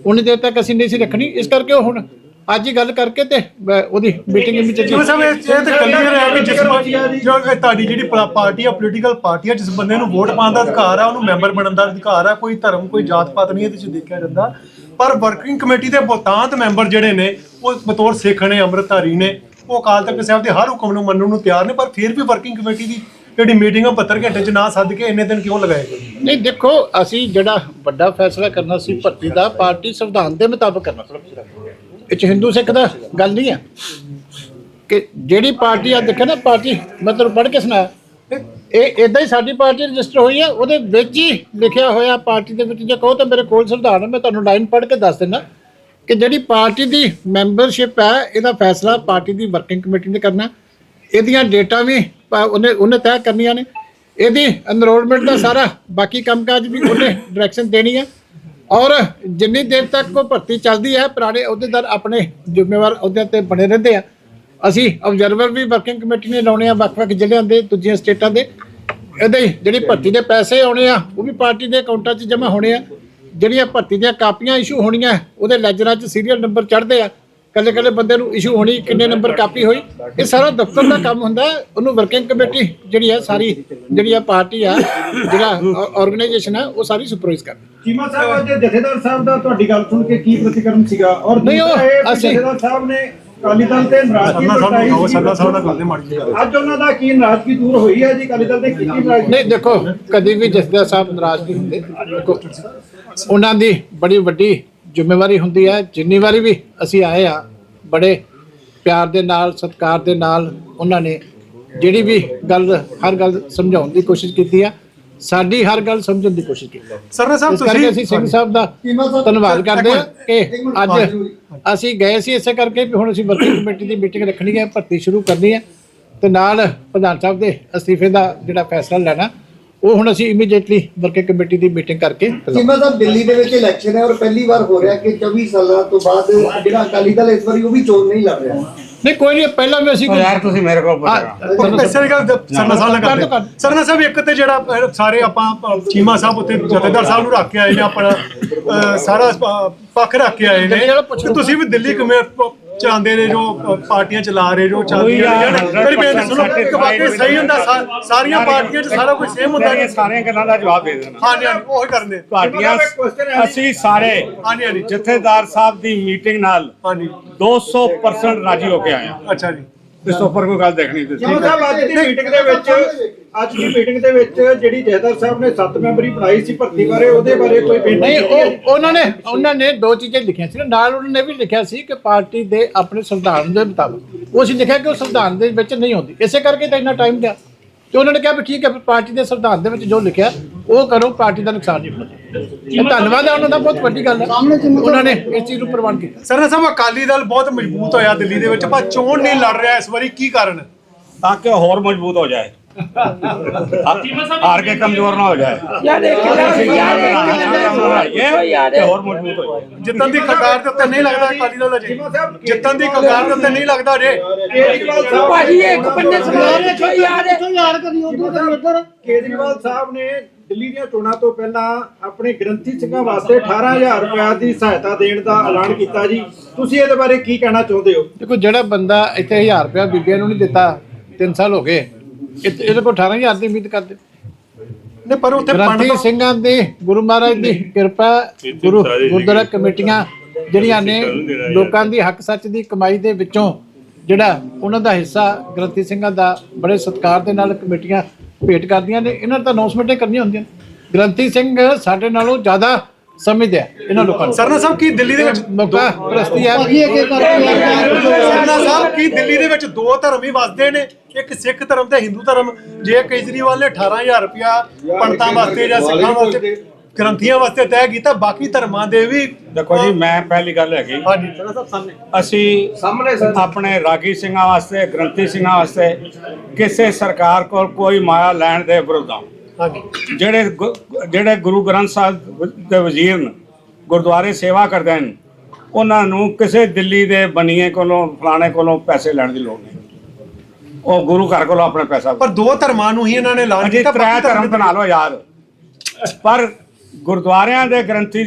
ਉਨੀ ਦੇਰ ਤੱਕ ਅਸੀਂ ਨਹੀਂ ਸੀ ਰੱਖਣੀ। ਇਸ ਕਰਕੇ ਉਹ ਹੁਣ ਅੱਜ ਹੀ ਗੱਲ ਕਰਕੇ ਤੇ ਮੈਂ ਉਹਦੀ ਮੀਟਿੰਗ ਵਿੱਚ ਜਿਵੇਂ ਸਾਹਿਬ ਇਹ ਇਹ ਤਾਂ ਕਲੀਅਰ ਹੈ ਕਿ ਜਿਸ ਬੰਦੇ ਜੋ। ਤੁਹਾਡੀ ਜਿਹੜੀ ਪ- ਪਾਰਟੀ ਆ ਪੋਲੀਟੀਕਲ ਪਾਰਟੀ ਆ ਜਿਸ ਬੰਦੇ ਨੂੰ ਵੋਟ ਪਾਉਣ ਦਾ ਅਧਿਕਾਰ ਆ ਉਹਨੂੰ ਮੈਂਬਰ ਬਣਨ ਦਾ ਅਧਿਕਾਰ ਆ ਕੋਈ ਧਰਮ ਕੋਈ ਜਾਤ ਪਾਤ ਨਹੀਂ ਇਹਦੇ ਚ ਦੇਖਿਆ ਜਾਂਦਾ। ਪਰ ਵਰਕਿੰਗ ਕਮੇਟੀ ਦੇ ਬਹੁਤਾਂਤ ਮੈਂਬਰ ਜਿਹੜੇ ਨੇ ਉਹ ਬਤੌਰ ਸਿੱਖ ਨੇ ਅੰਮ੍ਰਿਤਧਾਰੀ ਨੇ ਉਹ ਅਕਾਲ ਤਖਤ ਸਾਹਿਬ ਦੇ ਹਰ ਹੁਕਮ ਨੂੰ ਮੰਨਣ ਨੂੰ ਤਿਆਰ ਨੇ ਪਰ ਫਿਰ ਵੀ ਵਰਕਿੰਗ ਕਮੇਟੀ ਦੀ ਜਿਹੜੀ ਮੀਟਿੰਗ ਉਹ 72 ਘੰਟੇ ਚ ਨਾ ਸੱਦ ਕੇ ਇੰਨੇ ਦਿਨ ਕਿਉਂ ਲਗਾਏ ਗਏ? ਨਹੀਂ, ਦੇਖੋ, ਅਸੀਂ ਜਿਹੜਾ ਵੱਡਾ ਫੈਸਲਾ ਕਰਨਾ ਸੀ ਭਰਤੀ ਦਾ, ਪਾਰਟੀ ਸੰਵਿਧਾਨ ਦੇ ਮੁਤਾਬਕ ਕਰਨਾ ਸੀ। ਇਹ 'ਚ ਹਿੰਦੂ ਸਿੱਖ ਦਾ ਗੱਲ ਨਹੀਂ ਹੈ। ਕਿ ਜਿਹੜੀ ਪਾਰਟੀ ਆ ਦੇਖਿਆ ਨਾ ਪਾਰਟੀ ਮਤਲਬ ਪੜ੍ਹ ਕੇ ਸੁਣਾ ਇਹ ਇਦਾਂ ਹੀ ਸਾਡੀ ਪਾਰਟੀ ਰਜਿਸਟਰ ਹੋਈ ਹੈ, ਉਹਦੇ ਵਿੱਚ ਹੀ ਲਿਖਿਆ ਹੋਇਆ ਪਾਰਟੀ ਦੇ ਵਿੱਚ ਜੇ ਕਹੋ ਤਾਂ ਮੇਰੇ ਕੋਲ ਸੰਵਿਧਾਨ ਹੈ, ਮੈਂ ਤੁਹਾਨੂੰ ਲਾਈਨ ਪੜ੍ਹ ਕੇ ਦੱਸ ਦਿੰਦਾ ਕਿ ਜਿਹੜੀ ਪਾਰਟੀ ਦੀ ਮੈਂਬਰਸ਼ਿਪ ਹੈ, ਇਹਦਾ ਫੈਸਲਾ ਪਾਰਟੀ ਦੀ ਵਰਕਿੰਗ ਕਮੇਟੀ ਨੇ ਕਰਨਾ। ਇਹਦੀਆਂ ਡੇਟਾ ਵੀ ਪਾ- ਉਹਨੇ ਉਹਨੇ ਤੈਅ ਕਰਨੀਆਂ ਨੇ। ਇਹਦੀ ਐਨਰੋਲਮੈਂਟ ਦਾ ਸਾਰਾ ਬਾਕੀ ਕੰਮਕਾਜ ਵੀ ਉਹਨੇ ਡਾਇਰੈਕਸ਼ਨ ਦੇਣੀ ਹੈ। ਔਰ ਜਿੰਨੀ ਦੇਰ ਤੱਕ ਉਹ ਭਰਤੀ ਚੱਲਦੀ ਹੈ, ਪੁਰਾਣੇ ਅਹੁਦੇਦਾਰ ਆਪਣੇ ਜ਼ਿੰਮੇਵਾਰ ਅਹੁਦਿਆਂ ਤੇ ਬਣੇ ਰਹਿੰਦੇ ਆ। ਅਸੀਂ ਆਬਜ਼ਰਵਰ ਵੀ ਵਰਕਿੰਗ ਕਮੇਟੀ ਨੇ ਲਾਉਣੇ ਆ ਵੱਖ-ਵੱਖ ਜ਼ਿਲ੍ਹਿਆਂ ਦੇ, ਦੂਜੀਆਂ ਸਟੇਟਾਂ ਦੇ। ਇਹਦੇ ਜਿਹੜੀ ਭਰਤੀ ਦੇ ਪੈਸੇ ਆਉਣੇ ਆ, ਉਹ ਵੀ ਪਾਰਟੀ ਦੇ ਅਕਾਊਂਟਾਂ 'ਚ ਜਮ੍ਹਾਂ ਹੋਣੇ ਆ। ਜਿਹੜੀਆਂ ਭਰਤੀ ਦੀਆਂ ਕਾਪੀਆਂ ਇਸ਼ੂ ਹੋਣੀਆਂ, ਉਹਦੇ ਲੈਜਰਾਂ 'ਚ ਸੀਰੀਅਲ ਨੰਬਰ ਚੜ੍ਹਦੇ ਆ। ਕੱਲੇ ਕੱਲੇ ਬੰਦੇ ਨੂੰ ਇਸ਼ੂ ਹੋਣੀ ਕਿੰਨੇ ਨੰਬਰ ਕਾਪੀ ਹੋਈ ਇਹ ਸਾਰਾ ਦਫ਼ਤਰ ਦਾ ਕੰਮ ਹੁੰਦਾ। ਉਹਨੂੰ ਵਰਕਿੰਗ ਕਮੇਟੀ ਜਿਹੜੀ ਹੈ ਸਾਰੀ ਜਿਹੜੀ ਆ ਪਾਰਟੀ ਆ ਜਿਹੜਾ ਆਰਗੇਨਾਈਜੇਸ਼ਨ ਹੈ ਉਹ ਸਾਰੀ ਸੁਪਰਵਾਈਜ਼ ਕਰਦੀ ਚੀਮਾ ਸਾਹਿਬ ਅੱਜ ਜਥੇਦਾਰ ਸਾਹਿਬ ਦਾ ਤੁਹਾਡੀ ਗੱਲ ਸੁਣ ਕੇ ਕੀ ਪ੍ਰਤੀਕਰਮ ਸੀਗਾ? ਔਰ ਨਹੀਂ, ਉਹ ਜਥੇਦਾਰ ਸਾਹਿਬ ਨੇ ਅਕਾਲੀ ਦਲ ਤੇ ਨਾਰਾਜ਼ਗੀ ਪ੍ਰਗਟਾਈ ਦੇ ਅੱਜ ਉਹਨਾਂ ਦਾ ਕੀ ਨਾਰਾਜ਼ਗੀ ਦੂਰ ਹੋਈ ਹੈ ਜੀ? ਅਕਾਲੀ ਦਲ ਤੇ ਕੀ ਨਾਰਾਜ਼ਗੀ? ਨਹੀਂ ਦੇਖੋ ਕਦੀ ਵੀ ਜਸਦਾ ਸਾਹਿਬ ਨਾਰਾਜ਼ ਨਹੀਂ ਹੁੰਦੇ। ਦੇਖੋ ਉਹਨਾਂ ਦੀ ਬੜੀ ਵੱਡੀ ਜ਼ਿੰਮੇਵਾਰੀ ਹੁੰਦੀ ਹੈ। ਜਿੰਨੀ ਵਾਰੀ ਵੀ ਅਸੀਂ ਆਏ ਆ ਬੜੇ ਪਿਆਰ ਦੇ ਨਾਲ ਸਤਿਕਾਰ ਦੇ ਨਾਲ ਉਹਨਾਂ ਨੇ ਜਿਹੜੀ ਵੀ ਗੱਲ ਹਰ ਗੱਲ ਸਮਝਾਉਣ ਦੀ ਕੋਸ਼ਿਸ਼ ਕੀਤੀ ਆ। ਸਾਡੀ ਹਰ ਗੱਲ ਸਮਝਣ ਦੀ ਕੋਸ਼ਿਸ਼ ਕੀਤੀ ਸਰਨਾ ਸਾਹਿਬ ਇਸ ਕਰਕੇ ਅਸੀਂ ਸਿੰਘ ਸਾਹਿਬ ਦਾ ਧੰਨਵਾਦ ਕਰਦੇ ਹਾਂ ਕਿ ਅੱਜ ਅਸੀਂ ਗਏ ਸੀ ਇਸੇ ਕਰਕੇ ਵੀ ਹੁਣ ਅਸੀਂ ਵਰਕਿੰਗ ਕਮੇਟੀ ਦੀ ਮੀਟਿੰਗ ਰੱਖਣੀ ਹੈ ਭਰਤੀ ਸ਼ੁਰੂ ਕਰਨੀ ਹੈ। ਤੇ ਨਾਲ ਪ੍ਰਧਾਨ ਸਾਹਿਬ ਦੇ ਅਸਤੀਫੇ ਦਾ ਜਿਹੜਾ ਫੈਸਲਾ ਲੈਣਾ ਉਹ ਹੁਣ ਅਸੀਂ ਇਮੀਡੀਏਟਲੀ ਵਰਕਿੰਗ ਕਮੇਟੀ ਦੀ ਮੀਟਿੰਗ ਕਰਕੇ। ਚੀਮਾ ਸਾਹਿਬ ਦਿੱਲੀ ਦੇ ਵਿੱਚ ਇਲੈਕਸ਼ਨ ਹੈ ਔਰ ਪਹਿਲੀ ਵਾਰ ਹੋ ਰਿਹਾ ਕਿ 24 ਸਾਲਾਂ ਤੋਂ ਬਾਅਦ ਜਿਹੜਾ ਅਕਾਲੀ ਦਲ ਇਸ ਵਾਰੀ ਉਹ ਵੀ ਚੋਣ ਨਹੀਂ ਲੜ ਰਿਹਾ। ਨਹੀਂ ਕੋਈ ਨਹੀਂ ਪਹਿਲਾਂ ਵੀ ਅਸੀਂ ਯਾਰ ਤੁਸੀਂ ਮੇਰੇ ਕੋਲ ਪੁੱਛ। ਰਹੇ ਹੋ ਇਸੇ ਗੱਲ ਸਰਨਾ ਸਾਹਿਬ ਨਾਲ ਕਰਦੇ ਸਰਨਾ ਸਾਹਿਬ ਇੱਕ ਤੇ ਜਿਹੜਾ ਸਾਰੇ ਆਪਾਂ ਚੀਮਾ ਸਾਹਿਬ ਉੱਤੇ ਜਥੇਦਾਰ ਸਾਹਿਬ ਨੂੰ ਰੱਖ ਕੇ ਆਏ ਨੇ ਆਪਣਾ ਸਾਰਾ ਪੱਖ ਰੱਖ ਕੇ ਆਏ ਨੇ ਤੁਸੀਂ ਵੀ ਦਿੱਲੀ ਕਿਵੇਂ ਚਲਾਉਂਦੇ ਨੇ ਜੋ ਪਾਰਟੀਆਂ ਚਲਾ ਰਹੇ ਜੋ ਚੱਲਦੀਆਂ ਨੇ। ਮੇਰੀ ਬੇਨਤੀ ਸੁਣੋ ਕਿ ਵਾਕਈ ਸਹੀ ਹੁੰਦਾ ਸਾਰੀਆਂ ਪਾਰਟੀਆਂ 'ਚ ਸਾਰਾ ਕੁਝ ਸੇਮ ਹੁੰਦਾ ਇਹ ਸਾਰੀਆਂ ਗੱਲਾਂ ਦਾ ਜਵਾਬ ਦੇ ਦੇਣਾ। ਹਾਂਜੀ ਹਾਂਜੀ ਉਹੀ ਕਰਨੇ। ਤੁਹਾਡੀਆਂ ਅਸੀਂ ਸਾਰੇ ਹਾਂਜੀ ਹਾਂਜੀ। ਜਥੇਦਾਰ ਸਾਹਿਬ ਦੀ ਮੀਟਿੰਗ ਨਾਲ ਹਾਂਜੀ। 200% ਰਾਜੀ ਹੋ ਕੇ ਆਏ ਹਾਂ। ਅੱਛਾ ਜੀ। ਇਸ ਤੋਂ ਉੱਪਰ ਕੋਈ ਗੱਲ ਦੇਖਣੀ ਤੁਸੀਂ। ਚੀਮਾ ਸਾਹਿਬ ਅੱਜ ਦੀ ਮੀਟਿੰਗ ਦੇ ਵਿੱਚ ਅੱਜ ਦੀ ਮੀਟਿੰਗ ਦੇ ਵਿੱਚ ਜਿਹੜੀ ਜਥੇਦਾਰ ਸਾਹਿਬ ਨੇ 7 ਮੈਂਬਰੀ ਬਣਾਈ ਸੀ ਭਰਤੀ ਬਾਰੇ ਉਹਦੇ ਬਾਰੇ ਕੋਈ ਬੇਨਤੀ ਨਹੀਂ? ਉਹ ਉਹਨਾਂ ਨੇ ਉਹਨਾਂ ਨੇ ਦੋ ਚੀਜ਼ਾਂ ਲਿਖੀਆਂ ਸੀ ਨਾਲ ਉਹਨਾਂ ਨੇ ਵੀ ਲਿਖਿਆ ਸੀ ਕਿ ਪਾਰਟੀ ਦੇ ਆਪਣੇ ਸੰਵਿਧਾਨ ਦੇ ਮੁਤਾਬਕ। ਉਹ ਅਸੀਂ ਲਿਖਿਆ ਕਿ ਉਹ ਸੰਵਿਧਾਨ ਦੇ ਵਿੱਚ ਨਹੀਂ ਹੁੰਦੀ ਇਸੇ ਕਰਕੇ ਤਾਂ ਇੰਨਾ ਟਾਈਮ ਗਿਆ। ਤੇ ਉਹਨਾਂ ਨੇ ਕਿਹਾ ਵੀ ਠੀਕ ਹੈ ਪਾਰਟੀ ਦੇ ਸੰਵਿਧਾਨ ਦੇ ਵਿੱਚ ਜੋ ਲਿਖਿਆ ਉਹ ਕਰੋ ਪਾਰਟੀ ਦਾ ਨੁਕਸਾਨ ਨਹੀਂ ਹੋਣਾ। ਇਹ ਧੰਨਵਾਦ ਹੈ ਉਹਨਾਂ ਦਾ ਬਹੁਤ ਵੱਡੀ ਗੱਲ ਹੈ। ਉਹਨਾਂ ਨੇ ਇਸ ਚੀਜ਼ ਨੂੰ ਪ੍ਰਵਾਨ ਕੀਤਾ। ਸਰਨਾ ਸਾਹਿਬ ਅਕਾਲੀ ਦਲ ਬਹੁਤ ਮਜ਼ਬੂਤ ਹੋਇਆ ਦਿੱਲੀ ਦੇ ਵਿੱਚ ਪਰ ਚੋਣ ਨਹੀਂ ਲੜ ਰਿਹਾ ਇਸ ਵਾਰੀ ਕੀ ਕਾਰਨ ਹੈ? ਤਾਂ ਕਿ ਹੋਰ ਮਜ਼ਬੂਤ ਹੋ ਜਾਏ। ਹਾਰ ਕੇ ਕਮਜ਼ੋਰ ਨਾ ਹੋ ਜਾਏ ਯਾਰ ਇੱਕ ਯਾਰ ਯਾਰ ਯਾਰ ਹੋਰ ਮਜ਼ਬੂਤ ਹੋ ਜਾਏ ਜਿੱਤਣ ਦੀ ਕਗਾਰ ਦੇ ਉੱਤੇ ਨਹੀਂ ਲੱਗਦਾ ਅਕਾਲੀ ਦਲ ਅਜੇ ਜਿੱਤਣ ਦੀ ਕਗਾਰ ਦੇ ਉੱਤੇ ਨਹੀਂ ਲੱਗਦਾ ਅਜੇ ਕੇਜਰੀਵਾਲ ਸਾਹਿਬ ਭਾਜੀ ਇੱਕ ਬੰਦੇ ਸਮਾਨ ਰੱਖੋ ਯਾਰ ਕੇਜਰੀਵਾਲ ਸਾਹਿਬ ਨੇ ਦਿੱਲੀ ਦੀਆਂ ਚੋਣਾਂ ਤੋਂ ਪਹਿਲਾਂ ਆਪਣੇ ਗ੍ਰੰਥੀ ਸਿੰਘਾਂ ਵਾਸਤੇ 18000 ਰੁਪਏ ਦੀ ਸਹਾਇਤਾ ਦੇਣ ਦਾ ਐਲਾਨ ਕੀਤਾ ਜੀ ਤੁਸੀਂ ਇਹਦੇ ਬਾਰੇ ਕੀ ਕਹਿਣਾ ਚਾਹੁੰਦੇ ਹੋ ਦੇਖੋ ਜਿਹੜਾ ਬੰਦਾ ਇੱਥੇ 1000 ਰੁਪਇਆ ਬੀਬੀਆਂ ਨੂੰ ਨਹੀਂ ਦਿੱਤਾ 3 ਸਾਲ ਹੋ ਗਏ ਇਹ- ਇਹਦੇ ਕੋਲ 18000 ਦੀ ਉਮੀਦ ਕਰਦੇ। ਨਹੀਂ ਪਰ ਉੱਥੇ ਗ੍ਰੰਥੀ ਪੰਡਤ ਸਿੰਘਾਂ ਦੀ ਗੁਰੂ ਮਹਾਰਾਜ ਦੀ ਕਿਰਪਾ ਗੁਰੂ ਗੁਰਦੁਆਰਾ ਕਮੇਟੀਆਂ ਜਿਹੜੀਆਂ ਨੇ ਲੋਕਾਂ ਦੀ ਹੱਕ ਸੱਚ ਦੀ ਕਮਾਈ ਦੇ ਵਿੱਚੋਂ ਜਿਹੜਾ ਉਹਨਾਂ ਦਾ ਹਿੱਸਾ ਗ੍ਰੰਥੀ ਸਿੰਘਾਂ ਦਾ ਬੜੇ ਸਤਿਕਾਰ ਦੇ ਨਾਲ ਕਮੇਟੀਆਂ ਭੇਟ ਕਰਦੀਆਂ ਨੇ ਇਹਨਾਂ ਤਾਂ ਅਨਾਉਂਸਮੈਂਟਾਂ ਕਰਨੀਆਂ ਹੁੰਦੀਆਂ ਨੇ। ਗ੍ਰੰਥੀ ਸਿੰਘ ਸਾਡੇ ਨਾਲੋਂ ਜ਼ਿਆਦਾ ਸਮਝਦੇ ਆ ਇਹਨਾਂ ਲੋਕਾਂ ਨੂੰ। ਸਰਨਾ ਸਾਹਿਬ ਕੀ ਦਿੱਲੀ ਦੇ ਵਿੱਚ ਮੌਕਾ ਪ੍ਰਸਤੀ ਹੈ? ਸਰਨਾ ਸਾਹਿਬ ਕੀ ਦਿੱਲੀ ਦੇ ਵਿੱਚ ਦੋ ਧਰਮ ਹੀ ਵਸਦੇ ਨੇ? ਇੱਕ ਸਿੱਖ ਧਰਮ ਤੇ ਹਿੰਦੂ ਧਰਮ। ਜੇ ਕੇਜਰੀਵਾਲ ਨੇ 18000 ਰੁਪਇਆ ਪੰਡਤਾਂ ਵਾਸਤੇ ਜਾਂ ਸਿੱਖਾਂ ਵਾਸਤੇ ਗ੍ਰੰਥੀਆਂ ਵਾਸਤੇ ਤੈਅ ਕੀਤਾ ਬਾਕੀ ਧਰਮਾਂ ਦੇ ਵੀ ਦੇਖੋ ਜੀ ਮੈਂ ਪਹਿਲੀ ਗੱਲ ਹੈਗੀ। ਹਾਂਜੀ। ਸਰਨਾ ਸਾਹਿਬ ਸਾਹਮਣੇ ਅਸੀਂ ਸਾਹਮਣੇ ਸਰ। ਆਪਣੇ ਰਾਗੀ ਸਿੰਘਾਂ ਵਾਸਤੇ ਗ੍ਰੰਥੀ ਸਿੰਘਾਂ ਵਾਸਤੇ ਕਿਸੇ ਸਰਕਾਰ ਕੋਲ ਕੋਈ ਮਾਇਆ ਲੈਣ ਦੇ ਵਿਰੁੱਧ ਹਾਂ ਹਾਂਜੀ। ਜਿਹੜੇ ਗੁ- ਜਿਹੜੇ ਗੁਰੂ ਗ੍ਰੰਥ ਸਾਹਿਬ ਦੇ ਵਜ਼ੀਰ ਨੇ ਗੁਰਦੁਆਰੇ ਸੇਵਾ ਕਰਦੇ ਨੇ ਉਹਨਾਂ ਨੂੰ ਕਿਸੇ ਦਿੱਲੀ ਦੇ ਬਨੀਏ ਕੋਲੋਂ ਫਲਾਣੇ ਕੋਲੋਂ ਪੈਸੇ ਲੈਣ ਦੀ ਲੋੜ ਨਹੀਂ। ਉਹ ਗੁਰੂ ਘਰ ਕੋਲੋਂ ਆਪਣਾ ਪੈਸਾ ਪਰ ਦੋ ਧਰਮਾਂ ਨੂੰ ਹੀ ਇਹਨਾਂ ਨੇ ਐਲਾਨ ਅਜੇ ਕੀਤਾ ਤ੍ਰੈ ਬਾਕੀ ਧਰਮ ਬਣਾ ਲਓ ਯਾਰ ਪਰ ਗੁਰਦੁਆਰਿਆਂ ਦੇ ਗ੍ਰੰਥੀ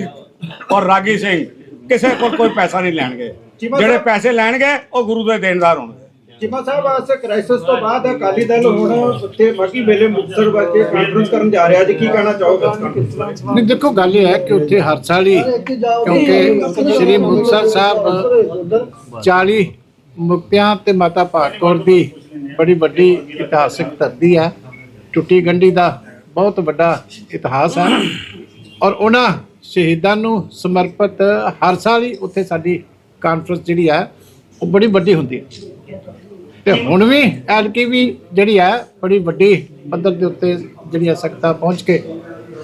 ਔਰ ਰਾਗੀ ਸਿੰਘ ਕਿਸੇ ਕੋਲ ਕੋਈ ਪੈਸਾ ਨਹੀਂ ਲੈਣਗੇ। ਚੀਮਾ ਜਿਹੜੇ ਸਾਹਿਬ- ਪੈਸੇ ਲੈਣਗੇ ਉਹ ਗੁਰੂ ਦੇ ਦੇਣਦਾਰ ਹੋਣਗੇ। ਚੀਮਾ ਸਾਹਿਬ ਆਸ ਕ੍ਰਾਈਸਿਸ ਤੋਂ ਬਾਅਦ ਅਕਾਲੀ ਦਲ ਹੁਣ ਉੱਥੇ ਬਾਕੀ ਮੇਲੇ ਮੁਕਤਸਰ ਵਾਸਤੇ ਕਾਨਫਰੰਸ ਕਰਨ ਜਾ ਰਿਹਾ ਜੀ ਕੀ ਕਹਿਣਾ ਚਾਹੋਗੇ ਨਹੀਂ, ਦੇਖੋ, ਗੱਲ ਇਹ ਹੈ ਕਿ ਉੱਥੇ ਹਰ ਸਾਲ ਹੀ ਕਿਉਂਕਿ ਸ੍ਰੀ ਮੁਕਤਸਰ ਸਾਹਿਬ 40 ਮੁਕਤਿਆਂ ਤੇ ਮਾਤਾ ਭਾਗ ਦੀ ਬੜੀ ਵੱਡੀ ਇਤਿਹਾਸਕ ਧਰਤੀ ਹੈ। ਟੁੱਟੀ ਗੰਢੀ ਦਾ ਬਹੁਤ ਵੱਡਾ ਇਤਿਹਾਸ ਹੈ ਔਰ ਉਹਨਾਂ ਸ਼ਹੀਦਾਂ ਨੂੰ ਸਮਰਪਿਤ ਹਰ ਸਾਲ ਹੀ ਉੱਥੇ ਸਾਡੀ ਕਾਨਫਰੰਸ ਜਿਹੜੀ ਹੈ, ਉਹ ਬੜੀ ਵੱਡੀ ਹੁੰਦੀ ਹੈ। ਤੇ ਹੁਣ ਵੀ ਐਲਕੀ ਵੀ ਜਿਹੜੀ ਹੈ ਬੜੀ ਵੱਡੀ ਪੱਧਰ ਦੇ ਉੱਤੇ ਜਿਹੜੀਆਂ ਸਖਤਾਂ ਪਹੁੰਚ ਕੇ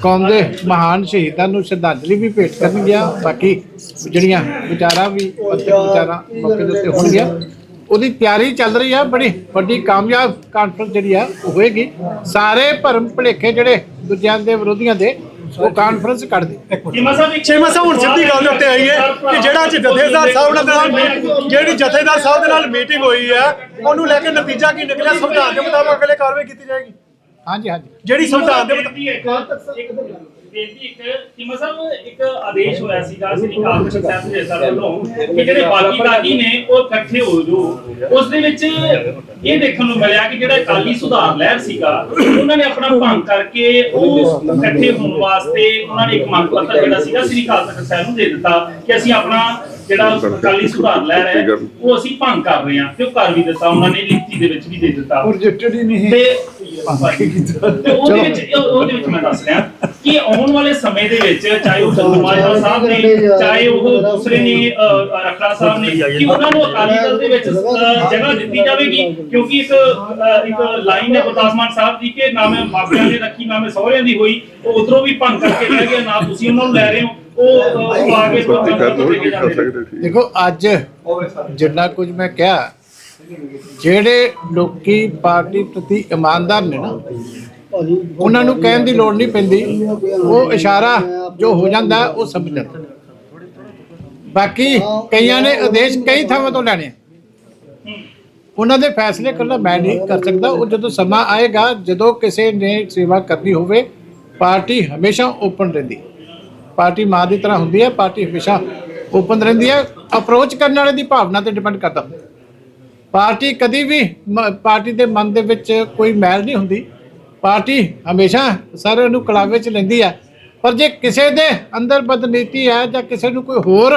ਕੌਮ ਦੇ ਮਹਾਨ ਸ਼ਹੀਦਾਂ ਨੂੰ ਸ਼ਰਧਾਂਜਲੀ ਵੀ ਭੇਟ ਕਰਨਗੀਆਂ, ਬਾਕੀ ਜਿਹੜੀਆਂ ਵਿਚਾਰਾਂ ਵੀ ਪੰਥਕ ਵਿਚਾਰਾਂ ਮੌਕੇ ਦੇ ਉੱਤੇ ਹੋਣਗੀਆਂ, ਉਹਦੀ ਤਿਆਰੀ ਚੱਲ ਰਹੀ ਹੈ ਬੜੀ ਵੱਡੀ ਕਾਮਯਾਬ ਕਾਨਫਰੰਸ ਜਿਹੜੀ ਆ ਹੋਏਗੀ। ਸਾਰੇ ਭਰਮ ਭੁਲੇਖੇ ਜਿਹੜੇ ਦੂਜਿਆਂ ਦੇ ਵਿਰੋਧੀਆਂ ਦੇ ਉਹ ਕਾਨਫਰੰਸ ਕੱਢਦੇ। ਚੀਮਾ ਸਾਹਿਬ ਇੱਕ ਛੇਵਾਂ ਸਾਹਿਬ ਹੁਣ ਸਿੱਧੀ ਗੱਲ ਉੱਤੇ ਆਈ ਹੈ ਕਿ ਜਿਹੜਾ ਅੱਜ ਜਥੇਦਾਰ ਸਾਹਿਬ ਨਾਲ ਜਿਹੜੀ ਜਥੇਦਾਰ ਸਾਹਿਬ ਦੇ ਨਾਲ ਮੀਟਿੰਗ ਹੋਈ ਹੈ ਉਹਨੂੰ ਲੈ ਕੇ ਨਤੀਜਾ ਕੀ ਨਿਕਲਿਆ? ਸੰਵਿਧਾਨ ਦੇ ਮੁਤਾਬਕ ਅਗਲੇ ਕਾਰਵਾਈ ਕੀਤੀ ਜਾਏਗੀ। ਹਾਂਜੀ ਹਾਂਜੀ। ਜਿਹੜੀ ਸੰਵਿਧਾਨ ਦੇ ਮੁਤਾਬਕ ਬੇਨਤੀ ਇੱਕ ਚੀਮਾ ਸਾਹਿਬ ਇੱਕ ਆਦੇਸ਼ ਹੋਇਆ ਸੀਗਾ ਸ੍ਰੀ ਤਖਤ ਸਾਹਿਬ ਦੇ ਸਰ ਵੱਲੋਂ ਕਿ ਜਿਹੜੇ ਬਾਗੀ ਬਾਗੀ ਨੇ ਉਹ ਇਕੱਠੇ ਹੋ ਜੋ ਉਸ ਦੇ ਵਿੱਚ ਇਹ ਦੇਖਣ ਨੂੰ ਮਿਲਿਆ ਕਿ ਜਿਹੜਾ ਅਕਾਲੀ ਸੁਧਾਰ ਲਹਿਰ ਸੀਗਾ ਉਹਨਾਂ ਨੇ ਆਪਣਾ ਭੰਗ ਕਰਕੇ ਉਹ ਇਕੱਠੇ ਹੋਣ ਵਾਸਤੇ ਉਹਨਾਂ ਨੇ ਇੱਕ ਮੰਗ ਪੱਤਰ ਜਿਹੜਾ ਸੀਗਾ ਸ੍ਰੀ ਤਖਤ ਸਾਹਿਬ ਨੂੰ ਦੇ ਦਿੱਤਾ ਕਿ ਅਸੀਂ ਆਪਣਾ ਜਿਹੜਾ ਅਕਾਲੀ ਸੁਧਾਰ ਲਹਿਰ ਹੈ ਉਹ ਅਸੀਂ ਭੰਗ ਕਰ ਰਹੇ ਹਾਂ ਤੇ ਉਹ ਕਰ ਵੀ ਦਿੱਤਾ ਉਹਨਾਂ ਨੇ ਲਿਖਤੀ ਦੇ ਵਿੱਚ ਵੀ ਦੇ ਦਿੱਤਾ। ਰਜਿਸਟਰਡ ਹੀ ਨਹੀਂ ਤੇ ਉਹਦੇ ਵਿੱਚ ਉਹ- ਉਹਦੇ ਵਿੱਚ ਮੈਂ ਦੱਸ ਰਿਹਾ। ਕਿ ਆਉਣ ਵਾਲੇ ਸਮੇਂ ਦੇ ਵਿੱਚ ਚਾਹੇ ਉਹ ਚੰਦੂਮਾਜਰਾ ਸਾਹਿਬ ਨੇ ਚਾਹੇ ਉਹ ਦੂਸਰੇ ਨੇ ਰਖੜਾ ਸਾਹਿਬ ਨੇ ਕਿ ਉਹਨਾਂ ਨੂੰ ਅਕਾਲੀ ਦਲ ਦੇ ਵਿੱਚ ਜਗ੍ਹਾ ਦਿੱਤੀ ਜਾਵੇਗੀ ਕਿਉਂਕਿ ਇੱਕ ਇੱਕ ਲਾਈਨ ਹੈ ਗੁਰਦਾਸ ਮਾਨ ਸਾਹਿਬ ਦੀ ਕਿ ਨਾ ਮੈਂ ਮਾਪਿਆਂ ਦੀ ਰੱਖੀ ਨਾ ਮੈਂ ਸਹੁਰਿਆਂ ਦੀ ਹੋਈ ਉਹ ਉਧਰੋਂ ਵੀ ਭੰਗ ਕਰਕੇ ਲੈ ਗਏ ਨਾ ਤੁਸੀਂ ਉਹਨਾਂ ਨੂੰ ਲੈ ਰਹੇ ਹੋ ਉਹ ਆ ਕੇ ਤੋਂ ਨੇ। ਦੇਖੋ ਅੱਜ ਜਿੰਨਾ ਕੁਝ ਮੈਂ ਕਿਹਾ ਜਿਹੜੇ ਲੋਕੀ ਪਾਰਟੀ ਪ੍ਰਤੀ ਇਮਾਨਦਾਰ ਨੇ ਨਾ ਉਹਨਾਂ ਨੂੰ ਕਹਿਣ ਦੀ ਲੋੜ ਨਹੀਂ ਪੈਂਦੀ। ਉਹ ਇਸ਼ਾਰਾ ਜੋ ਹੋ ਜਾਂਦਾ ਉਹ ਸਮਝ ਜਾਂਦੇ ਬਾਕੀ ਕਈਆਂ ਨੇ ਆਦੇਸ਼ ਕਈ ਥਾਵਾਂ ਤੋਂ ਲੈਣੇ। ਉਹਨਾਂ ਦੇ ਫੈਸਲੇ ਕਰਨਾ ਮੈਂ ਨਹੀਂ ਕਰ ਸਕਦਾ। ਉਹ ਜਦੋਂ ਸਮਾਂ ਆਏਗਾ ਜਦੋਂ ਕਿਸੇ ਨੇ ਸੇਵਾ ਕਰਨੀ ਹੋਵੇ ਪਾਰਟੀ ਹਮੇਸ਼ਾ ਓਪਨ ਰਹਿੰਦੀ। ਪਾਰਟੀ ਮਾਂ ਦੀ ਤਰ੍ਹਾਂ ਹੁੰਦੀ ਹੈ ਪਾਰਟੀ ਹਮੇਸ਼ਾ ਓਪਨ ਰਹਿੰਦੀ ਹੈ। ਅਪਰੋਚ ਕਰਨ ਵਾਲੇ ਦੀ ਭਾਵਨਾ ਤੇ ਡਿਪੈਂਡ ਕਰਦਾ। ਪਾਰਟੀ ਕਦੀ ਵੀ ਪਾਰਟੀ ਦੇ ਮਨ ਦੇ ਵਿੱਚ ਕੋਈ ਮੈਲ ਨਹੀਂ ਹੁੰਦੀ। ਪਾਰਟੀ ਹਮੇਸ਼ਾ ਸਾਰਿਆਂ ਨੂੰ ਕਲਾਵੇ ਚ ਲੈਂਦੀ ਹੈ ਪਰ ਜੇ ਕਿਸੇ ਦੇ ਅੰਦਰ ਬਦਨੀਤੀ ਹੈ ਜਾਂ ਕਿਸੇ ਨੂੰ ਕੋਈ ਹੋਰ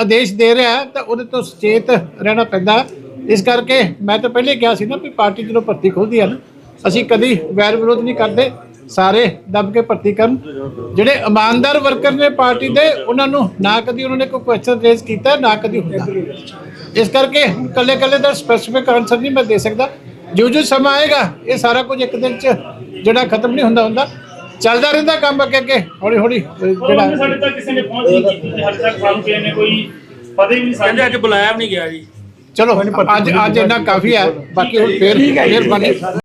ਆਦੇਸ਼ ਦੇ ਰਿਹਾ ਹੈ, ਤਾਂ ਉਹਦੇ ਤੋਂ ਸੁਚੇਤ ਰਹਿਣਾ ਪੈਂਦਾ ਹੈ। ਇਸ ਕਰਕੇ ਮੈਂ ਤਾਂ ਪਹਿਲੇ ਕਿਹਾ ਸੀ ਨਾ ਵੀ ਪਾਰਟੀ ਜਦੋਂ ਭਰਤੀ ਖੋਲਦੀ ਹੈ ਨਾ, ਅਸੀਂ ਕਦੀ ਵੈਰ ਵਿਰੋਧ ਨਹੀਂ ਕਰਦੇ। ਸਾਰੇ ਦੱਬ ਕੇ ਭਰਤੀ ਕਰਨ। ਜਿਹੜੇ ਇਮਾਨਦਾਰ ਵਰਕਰ ਨੇ ਪਾਰਟੀ ਦੇ, ਉਹਨਾਂ ਨੂੰ ਨਾ ਕਦੀ ਉਹਨਾਂ ਨੇ ਕੋਈ ਕੁਐਸਚਨ ਰੇਜ਼ ਕੀਤਾ, ਨਾ ਕਦੀ ਹੁੰਦਾ। ਇਸ ਕਰਕੇ ਕੱਲੇ ਕੱਲੇ ਦਾ ਸਪੈਸੀਫਿਕ ਆਨਸਰ ਨਹੀਂ ਮੈਂ ਦੇ ਸਕਦਾ। ਜੋ ਜੋ ਸਮਾਂ ਆਏਗਾ ਇਹ ਸਾਰਾ ਕੁਝ ਇੱਕ ਦਿਨ ਚ ਜਿਹੜਾ ਖਤਮ ਨਹੀਂ ਹੁੰਦਾ ਹੁੰਦਾ ਚੱਲਦਾ ਰਹਿੰਦਾ ਕੰਮ ਅੱਗੇ ਅੱਗੇ ਹੌਲੀ ਹੌਲੀ ਜਿਹੜਾ ਸਾਡੇ ਤੱਕ ਕਿਸੇ ਨੇ ਪਹੁੰਚ ਨਹੀਂ ਕੀਤੀ ਤੇ ਹਾਲੇ ਤੱਕ ਸਾਨੂੰ ਕਿਸੇ ਨੇ ਕੋਈ ਪਤਾ ਹੀ ਨਹੀਂ ਕਹਿੰਦੇ ਅੱਜ ਸਾਡੇ ਬੁਲਾਇਆ ਵੀ ਨਹੀਂ ਗਿਆ ਜੀ। ਚਲੋ ਅੱਜ ਅੱਜ ਇੰਨਾ ਕਾਫੀ ਹੈ ਬਾਕੀ ਹੁਣ ਫੇਰ ਫੇਰ ਬਣੇ